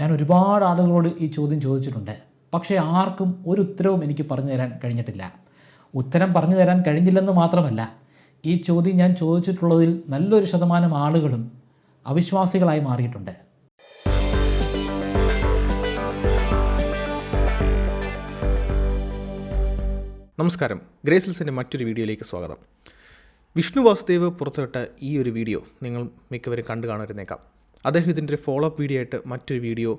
ഞാൻ ഒരുപാട് ആളുകളോട് ഈ ചോദ്യം ചോദിച്ചിട്ടുണ്ട്. പക്ഷേ ആർക്കും ഒരു ഉത്തരവും എനിക്ക് പറഞ്ഞു തരാൻ കഴിഞ്ഞിട്ടില്ല. ഉത്തരം പറഞ്ഞു തരാൻ കഴിഞ്ഞില്ലെന്ന് മാത്രമല്ല ഈ ചോദ്യം ഞാൻ ചോദിച്ചിട്ടുള്ളതിൽ നല്ലൊരു ശതമാനം ആളുകളും അവിശ്വാസികളായി മാറിയിട്ടുണ്ട്. നമസ്കാരം. ഗ്രേസിൽസിന്റെ മറ്റൊരു വീഡിയോയിലേക്ക് സ്വാഗതം. വിഷ്ണു വാസുദേവ് പുറത്തുവിട്ട ഈ ഒരു വീഡിയോ നിങ്ങൾ മിക്കവരും കണ്ടു കാണുമായിരുന്നേക്കാം. അദ്ദേഹം ഇതിന്റെ ഫോളോ അപ്പ് വീഡിയോ ആയിട്ട് മറ്റൊരു വീഡിയോ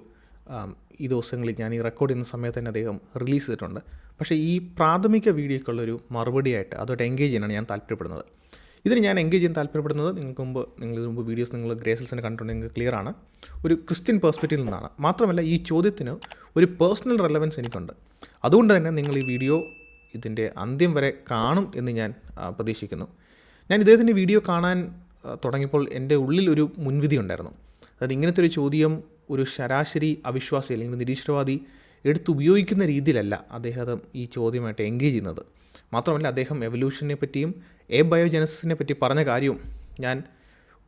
ഈ ദിവസങ്ങളിൽ ഞാൻ ഈ റെക്കോർഡ് ചെയ്യുന്ന സമയത്ത് തന്നെ അദ്ദേഹം റിലീസ് ചെയ്തിട്ടുണ്ട്. പക്ഷേ ഈ പ്രാഥമിക വീഡിയോയ്ക്കുള്ളൊരു മറുപടിയായിട്ട് അതോട്ട് എൻഗേജ് ചെയ്യാനാണ് ഞാൻ താല്പര്യപ്പെടുന്നത്. ഇതിന് ഞാൻ എൻഗേജ് ചെയ്യാൻ താല്പര്യപ്പെടുന്നത് നിങ്ങൾക്ക് മുമ്പ് നിങ്ങൾ ഇതിന് മുമ്പ് വീഡിയോസ് നിങ്ങൾ ഗ്രേസൽസിനെ കണ്ടിട്ടുണ്ടെങ്കിൽ ക്ലിയർ ആണ്. ഒരു ക്രിസ്ത്യൻ പേഴ്സ്പെക്റ്റീവിൽ നിന്നാണ്. മാത്രമല്ല ഈ ചോദ്യത്തിന് ഒരു പേഴ്സണൽ റെലവൻസ് എനിക്കുണ്ട്. അതുകൊണ്ട് തന്നെ നിങ്ങൾ ഈ വീഡിയോ ഇതിന്റെ അന്ത്യം വരെ കാണും എന്ന് ഞാൻ പ്രതീക്ഷിക്കുന്നു. ഞാൻ ഇദ്ദേഹത്തിന്റെ വീഡിയോ കാണാൻ തുടങ്ങിയപ്പോൾ എന്റെ ഉള്ളിൽ ഒരു മുൻവിധി ഉണ്ടായിരുന്നു. അതായത് ഇങ്ങനത്തെ ഒരു ചോദ്യം ഒരു ശരാശരി അവിശ്വാസി അല്ലെങ്കിൽ നിരീശ്വരവാദി എടുത്തുപയോഗിക്കുന്ന രീതിയിലല്ല അദ്ദേഹം ഈ ചോദ്യമായിട്ട് എൻഗേജ് ചെയ്യുന്നത്. മാത്രമല്ല അദ്ദേഹം എവല്യൂഷനെ പറ്റിയും എ ബയോജനസിനെ പറ്റി പറഞ്ഞ കാര്യവും ഞാൻ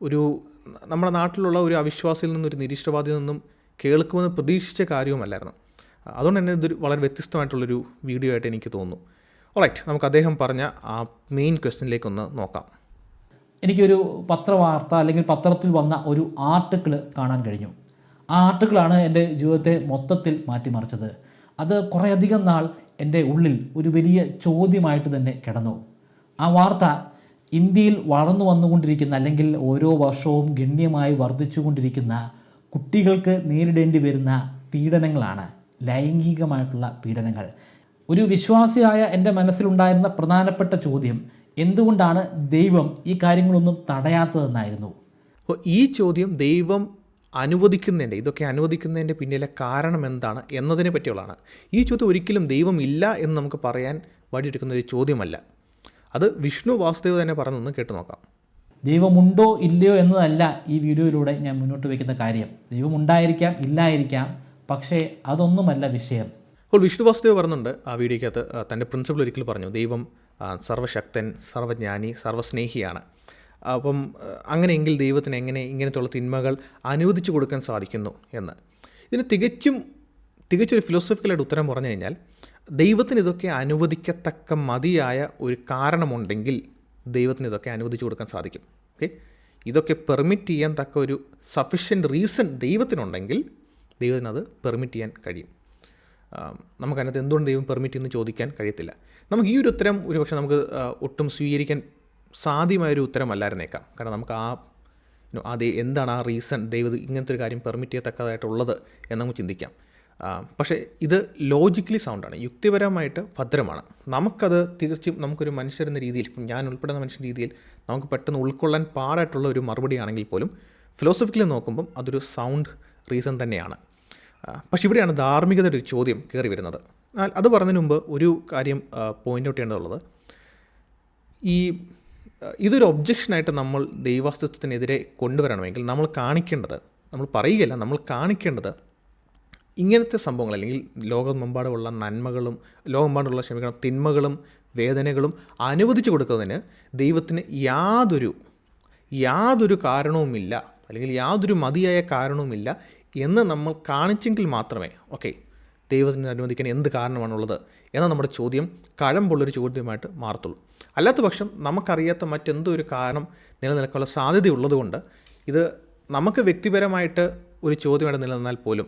ഒരു നമ്മുടെ നാട്ടിലുള്ള ഒരു അവിശ്വാസിയിൽ നിന്നും ഒരു നിരീശ്വരവാദിയിൽ നിന്നും കേൾക്കുമെന്ന് പ്രതീക്ഷിച്ച കാര്യവുമല്ലായിരുന്നു. അതുകൊണ്ട് തന്നെ ഇതൊരു വളരെ വ്യത്യസ്തമായിട്ടുള്ളൊരു വീഡിയോ ആയിട്ട് എനിക്ക് തോന്നുന്നു. ഓറൈറ്റ് നമുക്ക് അദ്ദേഹം പറഞ്ഞ ആ മെയിൻ ക്വസ്റ്റ്യനിലേക്കൊന്ന് നോക്കാം. എനിക്കൊരു പത്രവാർത്ത അല്ലെങ്കിൽ പത്രത്തിൽ വന്ന ഒരു ആർട്ടിക്കിൾ കാണാൻ കഴിഞ്ഞു. ആ ആർട്ടിക്കിളാണ് എന്റെ ജീവിതത്തെ മൊത്തത്തിൽ മാറ്റിമറിച്ചത്. അത് കുറേയധികം നാൾ എന്റെ ഉള്ളിൽ ഒരു വലിയ ചോദ്യമായിട്ട് തന്നെ കിടന്നു. ആ വാർത്ത ഇന്ത്യയിൽ വളർന്നു വന്നുകൊണ്ടിരിക്കുന്ന അല്ലെങ്കിൽ ഓരോ വർഷവും ഗണ്യമായി വർദ്ധിച്ചുകൊണ്ടിരിക്കുന്ന കുട്ടികൾക്ക് നേരിടേണ്ടി വരുന്ന പീഡനങ്ങളാണ്. ലൈംഗികമായിട്ടുള്ള പീഡനങ്ങൾ. ഒരു വിശ്വാസിയായ എന്റെ മനസ്സിലുണ്ടായിരുന്ന പ്രധാനപ്പെട്ട ചോദ്യം എന്തുകൊണ്ടാണ് ദൈവം ഈ കാര്യങ്ങളൊന്നും തടയാത്തതെന്നായിരുന്നു? അപ്പോൾ ഈ ചോദ്യം ദൈവം അനുവദിക്കുന്നതിന്റെ ഇതൊക്കെ അനുവദിക്കുന്നതിന്റെ പിന്നിലെ കാരണം എന്താണ് എന്നതിനെ പറ്റിയുള്ളതാണ്. ഈ ചോദ്യം ഒരിക്കലും ദൈവം ഇല്ല എന്ന് നമുക്ക് പറയാൻ വഴിയെടുക്കുന്ന ഒരു ചോദ്യമല്ല. അത് വിഷ്ണു വാസുദേവ് തന്നെ പറഞ്ഞൊന്ന് കേട്ടു നോക്കാം. ദൈവമുണ്ടോ ഇല്ലയോ എന്നതല്ല ഈ വീഡിയോയിലൂടെ ഞാൻ മുന്നോട്ട് വയ്ക്കുന്ന കാര്യം. ദൈവം ഉണ്ടായിരിക്കാം ഇല്ലായിരിക്കാം പക്ഷേ അതൊന്നുമല്ല വിഷയം. അപ്പോൾ വിഷ്ണു വാസുദേവ് പറയുന്നുണ്ട് ആ വീഡിയോയ്ക്കകത്ത് തന്റെ പ്രിൻസിപ്പിൾ ഒരിക്കൽ പറഞ്ഞു ദൈവം സർവശക്തൻ സർവജ്ഞാനി സർവസ്നേഹിയാണ്. അപ്പം അങ്ങനെയെങ്കിൽ ദൈവത്തിന് എങ്ങനെ ഇങ്ങനത്തുള്ള തിന്മകൾ അനുവദിച്ചു കൊടുക്കാൻ സാധിക്കുന്നു എന്ന്. ഇതിന് തികച്ചും തികച്ചൊരു ഫിലോസഫിക്കലായിട്ട് ഉത്തരം പറഞ്ഞു കഴിഞ്ഞാൽ ദൈവത്തിന് ഇതൊക്കെ അനുവദിക്കത്തക്ക മതിയായ ഒരു കാരണമുണ്ടെങ്കിൽ ദൈവത്തിന് ഇതൊക്കെ അനുവദിച്ചു കൊടുക്കാൻ സാധിക്കും. ഓക്കെ ഇതൊക്കെ പെർമിറ്റ് ചെയ്യാൻ തക്ക ഒരു സഫിഷ്യന്റ് റീസൺ ദൈവത്തിനുണ്ടെങ്കിൽ ദൈവത്തിന് അത് പെർമിറ്റ് ചെയ്യാൻ കഴിയും. നമുക്കതിനകത്ത് എന്തുകൊണ്ട് ദൈവം പെർമിറ്റ് ചെയ്യുന്നു ചോദിക്കാൻ കഴിയത്തില്ല. നമുക്ക് ഈ ഒരു ഉത്തരം ഒരുപക്ഷെ നമുക്ക് ഒട്ടും സ്വീകരിക്കാൻ സാധ്യമായൊരു ഉത്തരമല്ലായിരുന്നേക്കാം. കാരണം നമുക്ക് ആ അത് എന്താണ് ആ റീസൺ ദൈവം ഇങ്ങനത്തെ ഒരു കാര്യം പെർമിറ്റ് ചെയ്യത്തക്കതായിട്ടുള്ളത് എന്ന് നമുക്ക് ചിന്തിക്കാം. പക്ഷേ ഇത് ലോജിക്കലി സൗണ്ടാണ് യുക്തിപരമായിട്ട് ഭദ്രമാണ്. നമുക്കത് തീർച്ചയായും നമുക്കൊരു മനുഷ്യരെന്ന രീതിയിൽ ഇപ്പം ഞാൻ ഉൾപ്പെടുന്ന മനുഷ്യൻ രീതിയിൽ നമുക്ക് പെട്ടെന്ന് ഉൾക്കൊള്ളാൻ പാടായിട്ടുള്ള ഒരു മറുപടിയാണെങ്കിൽ പോലും ഫിലോസഫിക്കലി നോക്കുമ്പം അതൊരു സൗണ്ട് റീസൺ തന്നെയാണ്. പക്ഷേ ഇവിടെയാണ് ധാർമ്മികതയുടെ ഒരു ചോദ്യം കയറി വരുന്നത്. എന്നാൽ അത് പറഞ്ഞതിന് മുമ്പ് ഒരു കാര്യം പോയിന്റ് ഔട്ട് ചെയ്യേണ്ടതുള്ളത്. ഈ ഇതൊരു ഒബ്ജക്ഷനായിട്ട് നമ്മൾ ദൈവാസ്തിത്വത്തിനെതിരെ കൊണ്ടുവരണമെങ്കിൽ നമ്മൾ കാണിക്കേണ്ടത് നമ്മൾ പറയുകയല്ല നമ്മൾ കാണിക്കേണ്ടത് ഇങ്ങനത്തെ സംഭവങ്ങൾ അല്ലെങ്കിൽ ലോകമെമ്പാടുമുള്ള നന്മകളും ലോകമെമ്പാടുള്ള ക്ഷമിക്കണം തിന്മകളും വേദനകളും അനുവദിച്ചു കൊടുക്കുന്നതിന് ദൈവത്തിന് യാതൊരു യാതൊരു കാരണവുമില്ല അല്ലെങ്കിൽ യാതൊരു മതിയായ കാരണവുമില്ല എന്ന് നമ്മൾ കാണിച്ചെങ്കിൽ മാത്രമേ ഓക്കെ ദൈവത്തിന് അനുവദിക്കാൻ എന്ത് കാരണമാണുള്ളത് എന്ന നമ്മുടെ ചോദ്യം കഴമ്പുള്ളൊരു ചോദ്യമായിട്ട് മാറത്തുള്ളൂ. അല്ലാത്ത പക്ഷം നമുക്കറിയാത്ത മറ്റെന്തോ ഒരു കാരണം നിലനിൽക്കാനുള്ള സാധ്യതയുള്ളതുകൊണ്ട് ഇത് നമുക്ക് വ്യക്തിപരമായിട്ട് ഒരു ചോദ്യമായിട്ട് നിലനിന്നാൽ പോലും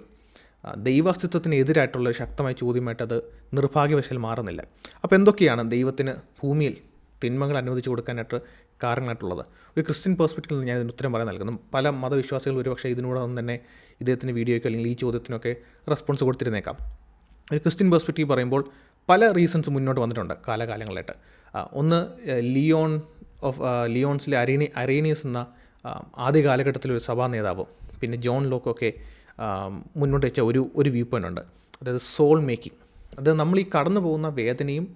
ദൈവാസ്തിത്വത്തിനെതിരായിട്ടുള്ള ശക്തമായ ചോദ്യമായിട്ട് അത് നിർഭാഗ്യവശാൽ മാറുന്നില്ല. അപ്പോൾ എന്തൊക്കെയാണ് ദൈവത്തിന് ഭൂമിയിൽ തിന്മകൾ അനുവദിച്ചു കൊടുക്കാനായിട്ട് കാരണമായിട്ടുള്ളത്. ഒരു ക്രിസ്ത്യൻ പേഴ്സ്പെക്റ്റിൽ ഞാൻ ഇതിന് ഉത്തരം പറയാൻ നൽകുന്നു. പല മതവിശ്വാസികൾ ഒരുപക്ഷെ ഇതിനോടൊന്നും തന്നെ ഇദ്ദേഹത്തിന്റെ വീഡിയോയ്ക്ക് അല്ലെങ്കിൽ ഈ ചോദ്യത്തിനൊക്കെ റെസ്പോൺസ് കൊടുത്തിരുന്നേക്കാം. ഒരു ക്രിസ്ത്യൻ പേഴ്സ്പെക്റ്റീവ് പറയുമ്പോൾ പല റീസൺസ് മുന്നോട്ട് വന്നിട്ടുണ്ട് കാലകാലങ്ങളായിട്ട്. ഒന്ന് ലിയോൺ ഓഫ് ലിയോൺസിലെ അരീനി അരേനിയസ് എന്ന ആദ്യ കാലഘട്ടത്തിലെ ഒരു സഭാ നേതാവ് പിന്നെ ജോൺ ലോക്കൊക്കെ മുന്നോട്ട് വെച്ച ഒരു ഒരു വ്യൂ പോയിന്റ് ഉണ്ട്. അതായത് സോൾ മേക്കിംഗ് അത് നമ്മൾ ഈ കടന്നു പോകുന്ന വേദനയും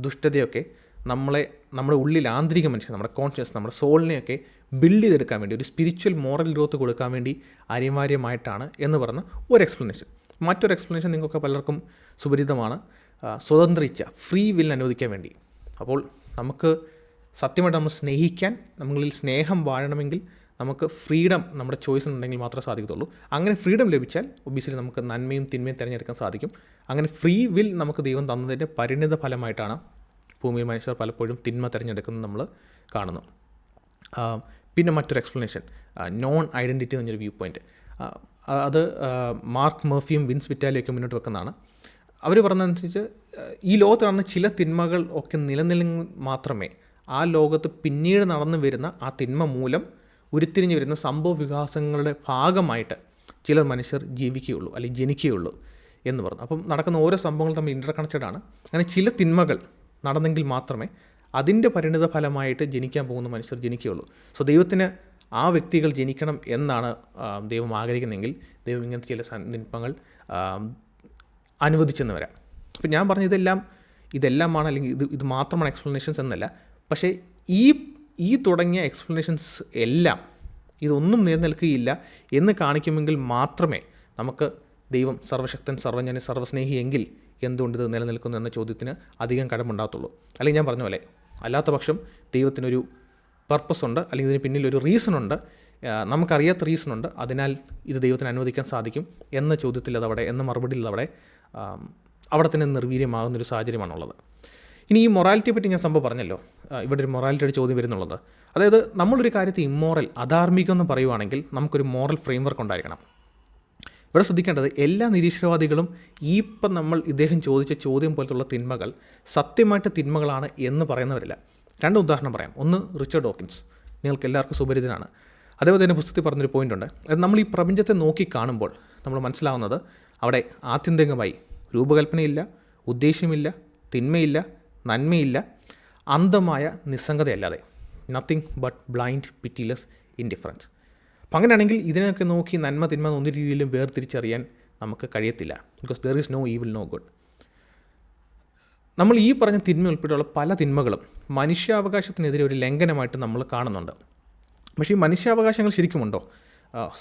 ദുഷ്ടതയൊക്കെ നമ്മളെ നമ്മുടെ ഉള്ളിൽ ആന്തരിക മനുഷ്യൻ നമ്മുടെ കോൺഷ്യസ് നമ്മുടെ സോളിനെയൊക്കെ ബിൽഡ് ചെയ്തെടുക്കാൻ വേണ്ടി ഒരു സ്പിരിച്വൽ മോറൽ ഗ്രോത്ത് കൊടുക്കാൻ വേണ്ടി അനിവാര്യമായിട്ടാണ് എന്ന് പറഞ്ഞ ഒരു എക്സ്പ്ലനേഷൻ മറ്റൊരു എക്സ്പ്ലനേഷൻ നിങ്ങൾക്ക് പലർക്കും സുപരിചിതമാണ്. സ്വതന്ത്ര സ്വതന്ത്രിച്ച ഫ്രീ വിൽ അനുവദിക്കാൻ വേണ്ടി. അപ്പോൾ നമുക്ക് സത്യമായിട്ട് നമ്മൾ സ്നേഹിക്കാൻ നമ്മളിൽ സ്നേഹം വാഴണമെങ്കിൽ നമുക്ക് ഫ്രീഡം നമ്മുടെ ചോയ്സ് ഉണ്ടെങ്കിൽ മാത്രമേ സാധിക്കത്തുള്ളൂ. അങ്ങനെ ഫ്രീഡം ലഭിച്ചാൽ ഒബിയസ്ലി നമുക്ക് നന്മയും തിന്മയും തിരഞ്ഞെടുക്കാൻ സാധിക്കും. അങ്ങനെ ഫ്രീ വിൽ നമുക്ക് ദൈവം തന്നതിന്റെ പരിണിത ഫലമായിട്ടാണ് ഭൂമിയിൽ മനുഷ്യർ പലപ്പോഴും തിന്മ തിരഞ്ഞെടുക്കുന്നത് നമ്മൾ കാണുന്നു. പിന്നെ മറ്റൊരു എക്സ്പ്ലനേഷൻ നോൺ ഐഡന്റിറ്റി എന്നൊരു വ്യൂ പോയിന്റ് അത് മാർക്ക് മർഫിയും വിൻസ് വിറ്റാലിയൊക്കെ മുന്നോട്ട് വെക്കുന്നതാണ്. അവർ പറഞ്ഞതനുസരിച്ച് ഈ ലോകത്ത് നടന്ന ചില തിന്മകൾ ഒക്കെ നിലനിൽന്ന് മാത്രമേ ആ ലോകത്ത് പിന്നീട് നടന്നു വരുന്ന ആ തിന്മ മൂലം ഉരുത്തിരിഞ്ഞ് വരുന്ന സംഭവ വികാസങ്ങളുടെ ഭാഗമായിട്ട് ചില മനുഷ്യർ ജീവിക്കുകയുള്ളൂ അല്ലെങ്കിൽ ജനിക്കുകയുള്ളൂ എന്ന് പറഞ്ഞു. അപ്പം നടക്കുന്ന ഓരോ സംഭവങ്ങളും തമ്മിൽ ഇന്റർ കണക്റ്റഡ് ആണ്. അങ്ങനെ ചില തിന്മകൾ നടന്നെങ്കിൽ മാത്രമേ അതിന്റെ പരിണിത ഫലമായിട്ട് ജനിക്കാൻ പോകുന്ന മനുഷ്യർ ജനിക്കുകയുള്ളൂ. സോ ദൈവത്തിന് ആ വ്യക്തികൾ ജനിക്കണം എന്നാണ് ദൈവം ആഗ്രഹിക്കുന്നതെങ്കിൽ ദൈവം ഇങ്ങനത്തെ ചില സന്ദർഭങ്ങൾ അനുവദിച്ചെന്ന് വരാം. അപ്പം ഞാൻ പറഞ്ഞ ഇതെല്ലാം ഇതെല്ലാമാണ് അല്ലെങ്കിൽ ഇത് ഇത് മാത്രമാണ് എക്സ്പ്ലനേഷൻസ് എന്നല്ല. പക്ഷേ ഈ ഈ തുടങ്ങിയ എക്സ്പ്ലനേഷൻസ് എല്ലാം ഇതൊന്നും നിലനിൽക്കുകയില്ല എന്ന് കാണിക്കുമെങ്കിൽ മാത്രമേ നമുക്ക് ദൈവം സർവശക്തൻ സർവജ്ഞാനി സർവസ്നേഹി എങ്കിൽ എന്തുകൊണ്ട് ഇത് നിലനിൽക്കുന്നു എന്ന ചോദ്യത്തിന് അധികം കടമുണ്ടാകത്തുള്ളൂ. അല്ലെങ്കിൽ ഞാൻ പറഞ്ഞ പോലെ അല്ലാത്ത പക്ഷം ദൈവത്തിനൊരു പർപ്പസ് ഉണ്ട് അല്ലെങ്കിൽ ഇതിന് പിന്നിൽ ഒരു റീസൺ ഉണ്ട് നമുക്കറിയാത്ത റീസൺ ഉണ്ട് അതിനാൽ ഇത് ദൈവത്തിന് അനുവദിക്കാൻ സാധിക്കും എന്ന ചോദ്യത്തിൽ അതവിടെ എന്ന മറുപടിയിൽ അതവിടെ അവിടെ തന്നെ നിർവീര്യമാകുന്നൊരു സാഹചര്യമാണുള്ളത്. ഇനി ഈ മൊറാലിറ്റിയെ പറ്റി ഞാൻ സംഭവം പറഞ്ഞല്ലോ. ഇവിടെ ഒരു മൊറാലിറ്റിയുടെ ചോദ്യം വരുന്നുള്ളത്. അതായത് നമ്മളൊരു കാര്യത്തെ ഇമ്മോറൽ അധാർമികം എന്ന് പറയുവാണെങ്കിൽ നമുക്കൊരു മോറൽ ഫ്രെയിംവർക്ക് ഉണ്ടായിരിക്കണം. ഇവിടെ ശ്രദ്ധിക്കേണ്ടത് എല്ലാ നിരീശ്വരവാദികളും ഈ ഇപ്പം നമ്മൾ ഇദ്ദേഹം ചോദിച്ച ചോദ്യം പോലത്തുള്ള തിന്മകൾ സത്യമായിട്ട് തിന്മകളാണ് എന്ന് പറയുന്നവരില്ല. രണ്ട് ഉദാഹരണം പറയാം. ഒന്ന് റിച്ചർഡ് ഡോക്കിൻസ്. നിങ്ങൾക്ക് എല്ലാവർക്കും സുപരിതനാണ് അതേപോലെ തന്നെ പുസ്തകത്തിൽ പറഞ്ഞൊരു പോയിന്റ് ഉണ്ട് അത് നമ്മൾ ഈ പ്രപഞ്ചത്തെ നോക്കി കാണുമ്പോൾ നമ്മൾ മനസ്സിലാവുന്നത് അവിടെ ആത്യന്തികമായി രൂപകൽപ്പനയില്ല ഉദ്ദേശ്യമില്ല തിന്മയില്ല നന്മയില്ല അന്ധമായ നിസ്സംഗതയല്ലാതെ. Nothing but blind pitiless indifference അപ്പം അങ്ങനെയാണെങ്കിൽ ഇതിനൊക്കെ നോക്കി നന്മ തിന്മ ഒന്നും രീതിയിലും വേർതിരിച്ചറിയാൻ നമുക്ക് കഴിയത്തില്ല. Because there is no evil no good നമ്മൾ ഈ പറഞ്ഞ തിന്മ ഉൾപ്പെടെയുള്ള പല തിന്മകളും മനുഷ്യാവകാശത്തിനെതിരെ ഒരു ലംഘനമായിട്ട് നമ്മൾ കാണുന്നുണ്ട്. പക്ഷേ ഈ മനുഷ്യാവകാശങ്ങൾ ശരിക്കുമുണ്ടോ?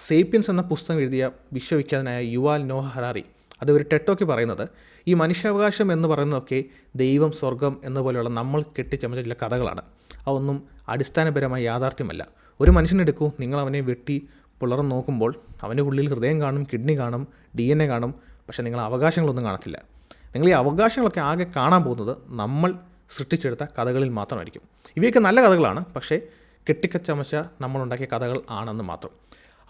സേപ്പിയൻസ് എന്ന പുസ്തകം എഴുതിയ വിശ്വവിഖ്യാതനായ യുവാൽ നോഹ ഹറാറി അത് ഒരു ടെട്ടോക്ക് പറയുന്നത് ഈ മനുഷ്യാവകാശം എന്ന് പറയുന്നതൊക്കെ ദൈവം സ്വർഗം എന്ന പോലെയുള്ള നമ്മൾ കെട്ടിച്ചമച്ച ചില കഥകളാണ് അതൊന്നും അടിസ്ഥാനപരമായി യാഥാർത്ഥ്യമല്ല. ഒരു മനുഷ്യനെടുക്കൂ നിങ്ങൾ അവനെ വെട്ടി പുളർന്ന് നോക്കുമ്പോൾ അവന്റെ ഉള്ളിൽ ഹൃദയം കാണും കിഡ്നി കാണും ഡി എൻ എ കാണും പക്ഷേ നിങ്ങൾ അവകാശങ്ങളൊന്നും കാണത്തില്ല. നിങ്ങൾ ഈ അവകാശങ്ങളൊക്കെ ആകെ കാണാൻ പോകുന്നത് നമ്മൾ സൃഷ്ടിച്ചെടുത്ത കഥകളിൽ മാത്രമായിരിക്കും. ഇവയൊക്കെ നല്ല കഥകളാണ് പക്ഷേ കെട്ടിക്കച്ചമച്ച നമ്മളുണ്ടാക്കിയ കഥകൾ ആണെന്ന് മാത്രം.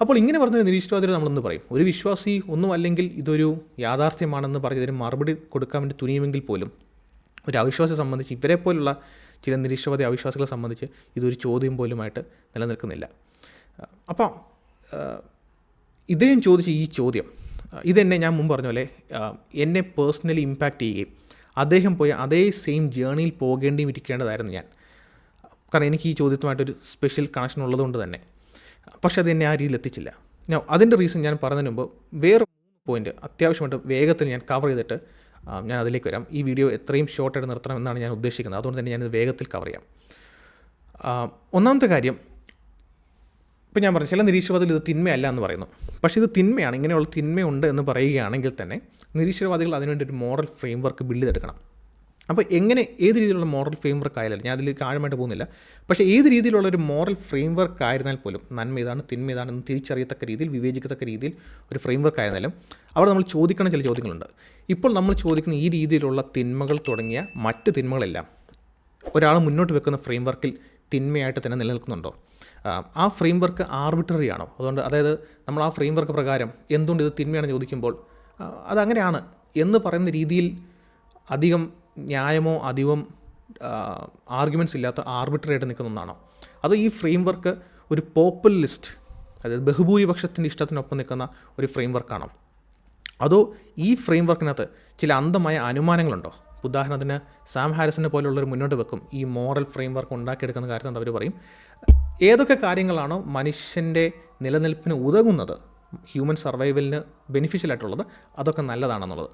അപ്പോൾ ഇങ്ങനെ പറഞ്ഞ നിരീശ്വരവാദികൾ നമ്മളൊന്ന് പറയും? ഒരു വിശ്വാസി ഒന്നും അല്ലെങ്കിൽ ഇതൊരു യാഥാർത്ഥ്യമാണെന്ന് പറഞ്ഞ് ഇതിന് മറുപടി കൊടുക്കാൻ വേണ്ടി തുനിയുമെങ്കിൽ പോലും ഒരു അവിശ്വാസിയെ സംബന്ധിച്ച് ഇവരെ പോലുള്ള ചില നിരീശ്വരവാദി അവിശ്വാസികളെ സംബന്ധിച്ച് ഇതൊരു ചോദ്യം പോലുമായിട്ട് നിലനിൽക്കുന്നില്ല. അപ്പോൾ ഇദ്ദേഹം ചോദിച്ച ഈ ചോദ്യം ഇതെന്നെ ഞാൻ മുമ്പ് പറഞ്ഞ പോലെ എന്നെ പേഴ്സണലി ഇമ്പാക്റ്റ് ചെയ്യുകയും അദ്ദേഹം പോയ അതേ സെയിം ജേണിയിൽ പോകേണ്ടിയും ഇരിക്കേണ്ടതായിരുന്നു ഞാൻ. കാരണം എനിക്ക് ഈ ചോദ്യത്തുമായിട്ടൊരു സ്പെഷ്യൽ കണക്ഷൻ ഉള്ളതുകൊണ്ട് തന്നെ. പക്ഷേ അത് എന്നെ ആ രീതിയിൽ എത്തിച്ചില്ല ഞാൻ അതിന്റെ റീസൺ ഞാൻ പറഞ്ഞതിന് മുമ്പ് വേറെ പോയിന്റ് അത്യാവശ്യമായിട്ട് വേഗത്തിൽ ഞാൻ കവർ ചെയ്തിട്ട് ഞാൻ അതിലേക്ക് വരാം. ഈ വീഡിയോ എത്രയും ഷോർട്ടായിട്ട് നിർത്തണം എന്നാണ് ഞാൻ ഉദ്ദേശിക്കുന്നത്. അതുകൊണ്ട് തന്നെ ഞാനിത് വേഗത്തിൽ കവർ ചെയ്യാം. ഒന്നാമത്തെ കാര്യം ഇപ്പം ഞാൻ പറഞ്ഞു ചില നിരീശ്വരവാദികൾ ഇത് തിന്മയല്ല എന്ന് പറയുന്നു. പക്ഷേ ഇത് തിന്മയാണ് ഇങ്ങനെയുള്ള തിന്മയുണ്ട് എന്ന് പറയുകയാണെങ്കിൽ തന്നെ നിരീശ്വരവാദികൾ അതിനുവേണ്ടി ഒരു മോറൽ ഫ്രെയിംവർക്ക് ബിൽഡ് ചെയ്തെടുക്കണം. അപ്പോൾ എങ്ങനെ ഏത് രീതിയിലുള്ള മോറൽ ഫ്രെയിംവർക്ക് ആയാലും ഞാൻ അതിലേക്ക് ആഴമായിട്ട് പോകുന്നില്ല. പക്ഷേ ഏത് രീതിയിലുള്ള ഒരു മോറൽ ഫ്രെയിംവർക്ക് ആയിരുന്നാൽ പോലും നന്മ ഇതാണ് തിന്മ ഏതാണെന്ന് തിരിച്ചറിയത്തക്ക രീതിയിൽ വിവേചിക്കത്തക്ക രീതിയിൽ ഒരു ഫ്രെയിംവർക്ക് ആയിരുന്നാലും അവിടെ നമ്മൾ ചോദിക്കണം ചില ചോദ്യങ്ങളുണ്ട്. ഇപ്പോൾ നമ്മൾ ചോദിക്കുന്ന ഈ രീതിയിലുള്ള തിന്മകൾ തുടങ്ങിയ മറ്റ് തിന്മകളെല്ലാം ഒരാൾ മുന്നോട്ട് വെക്കുന്ന ഫ്രെയിംവർക്കിൽ തിന്മയായിട്ട് തന്നെ നിലനിൽക്കുന്നുണ്ടോ? ആ, ഫ്രെയിംവർക്ക് ഫ്രെയിം വർക്ക് ആർബിട്രറി ആണോ? അതുകൊണ്ട് അതായത് നമ്മൾ ആ ഫ്രെയിംവർക്ക് പ്രകാരം എന്തുകൊണ്ട് ഇത് തിന്മയാണെന്ന് ചോദിക്കുമ്പോൾ അതങ്ങനെയാണ് എന്ന് പറയുന്ന രീതിയിൽ അധികം ന്യായമോ അധികം ആർഗ്യുമെന്റ്സ് ഇല്ലാത്ത ആർബിട്രറി ആയിട്ട് നിൽക്കുന്ന ഒന്നാണോ? അതോ ഈ ഫ്രെയിം വർക്ക് ഒരു പോപ്പുലിസ്റ്റ് അതായത് ബഹുഭൂരിപക്ഷത്തിന്റെ ഇഷ്ടത്തിനൊപ്പം നിൽക്കുന്ന ഒരു ഫ്രെയിം വർക്കാണോ അതോ ഈ ഫ്രെയിം വർക്കിനകത്ത് ചില അന്ധമായ അനുമാനങ്ങളുണ്ടോ? ഉദാഹരണത്തിന് സാം ഹാരിസിനെ പോലുള്ളവർ മുന്നോട്ട് വെക്കും ഈ മോറൽ ഫ്രെയിം വർക്ക് ഉണ്ടാക്കിയെടുക്കുന്ന കാര്യത്തിൽ അവർ പറയും. ഏതൊക്കെ കാര്യങ്ങളാണോ മനുഷ്യന്റെ നിലനിൽപ്പിന് ഉതകുന്നത്? ഹ്യൂമൻ സർവൈവലിന് ബെനിഫിഷ്യൽ ആയിട്ടുള്ളത് അതൊക്കെ നല്ലതാണെന്നുള്ളത്.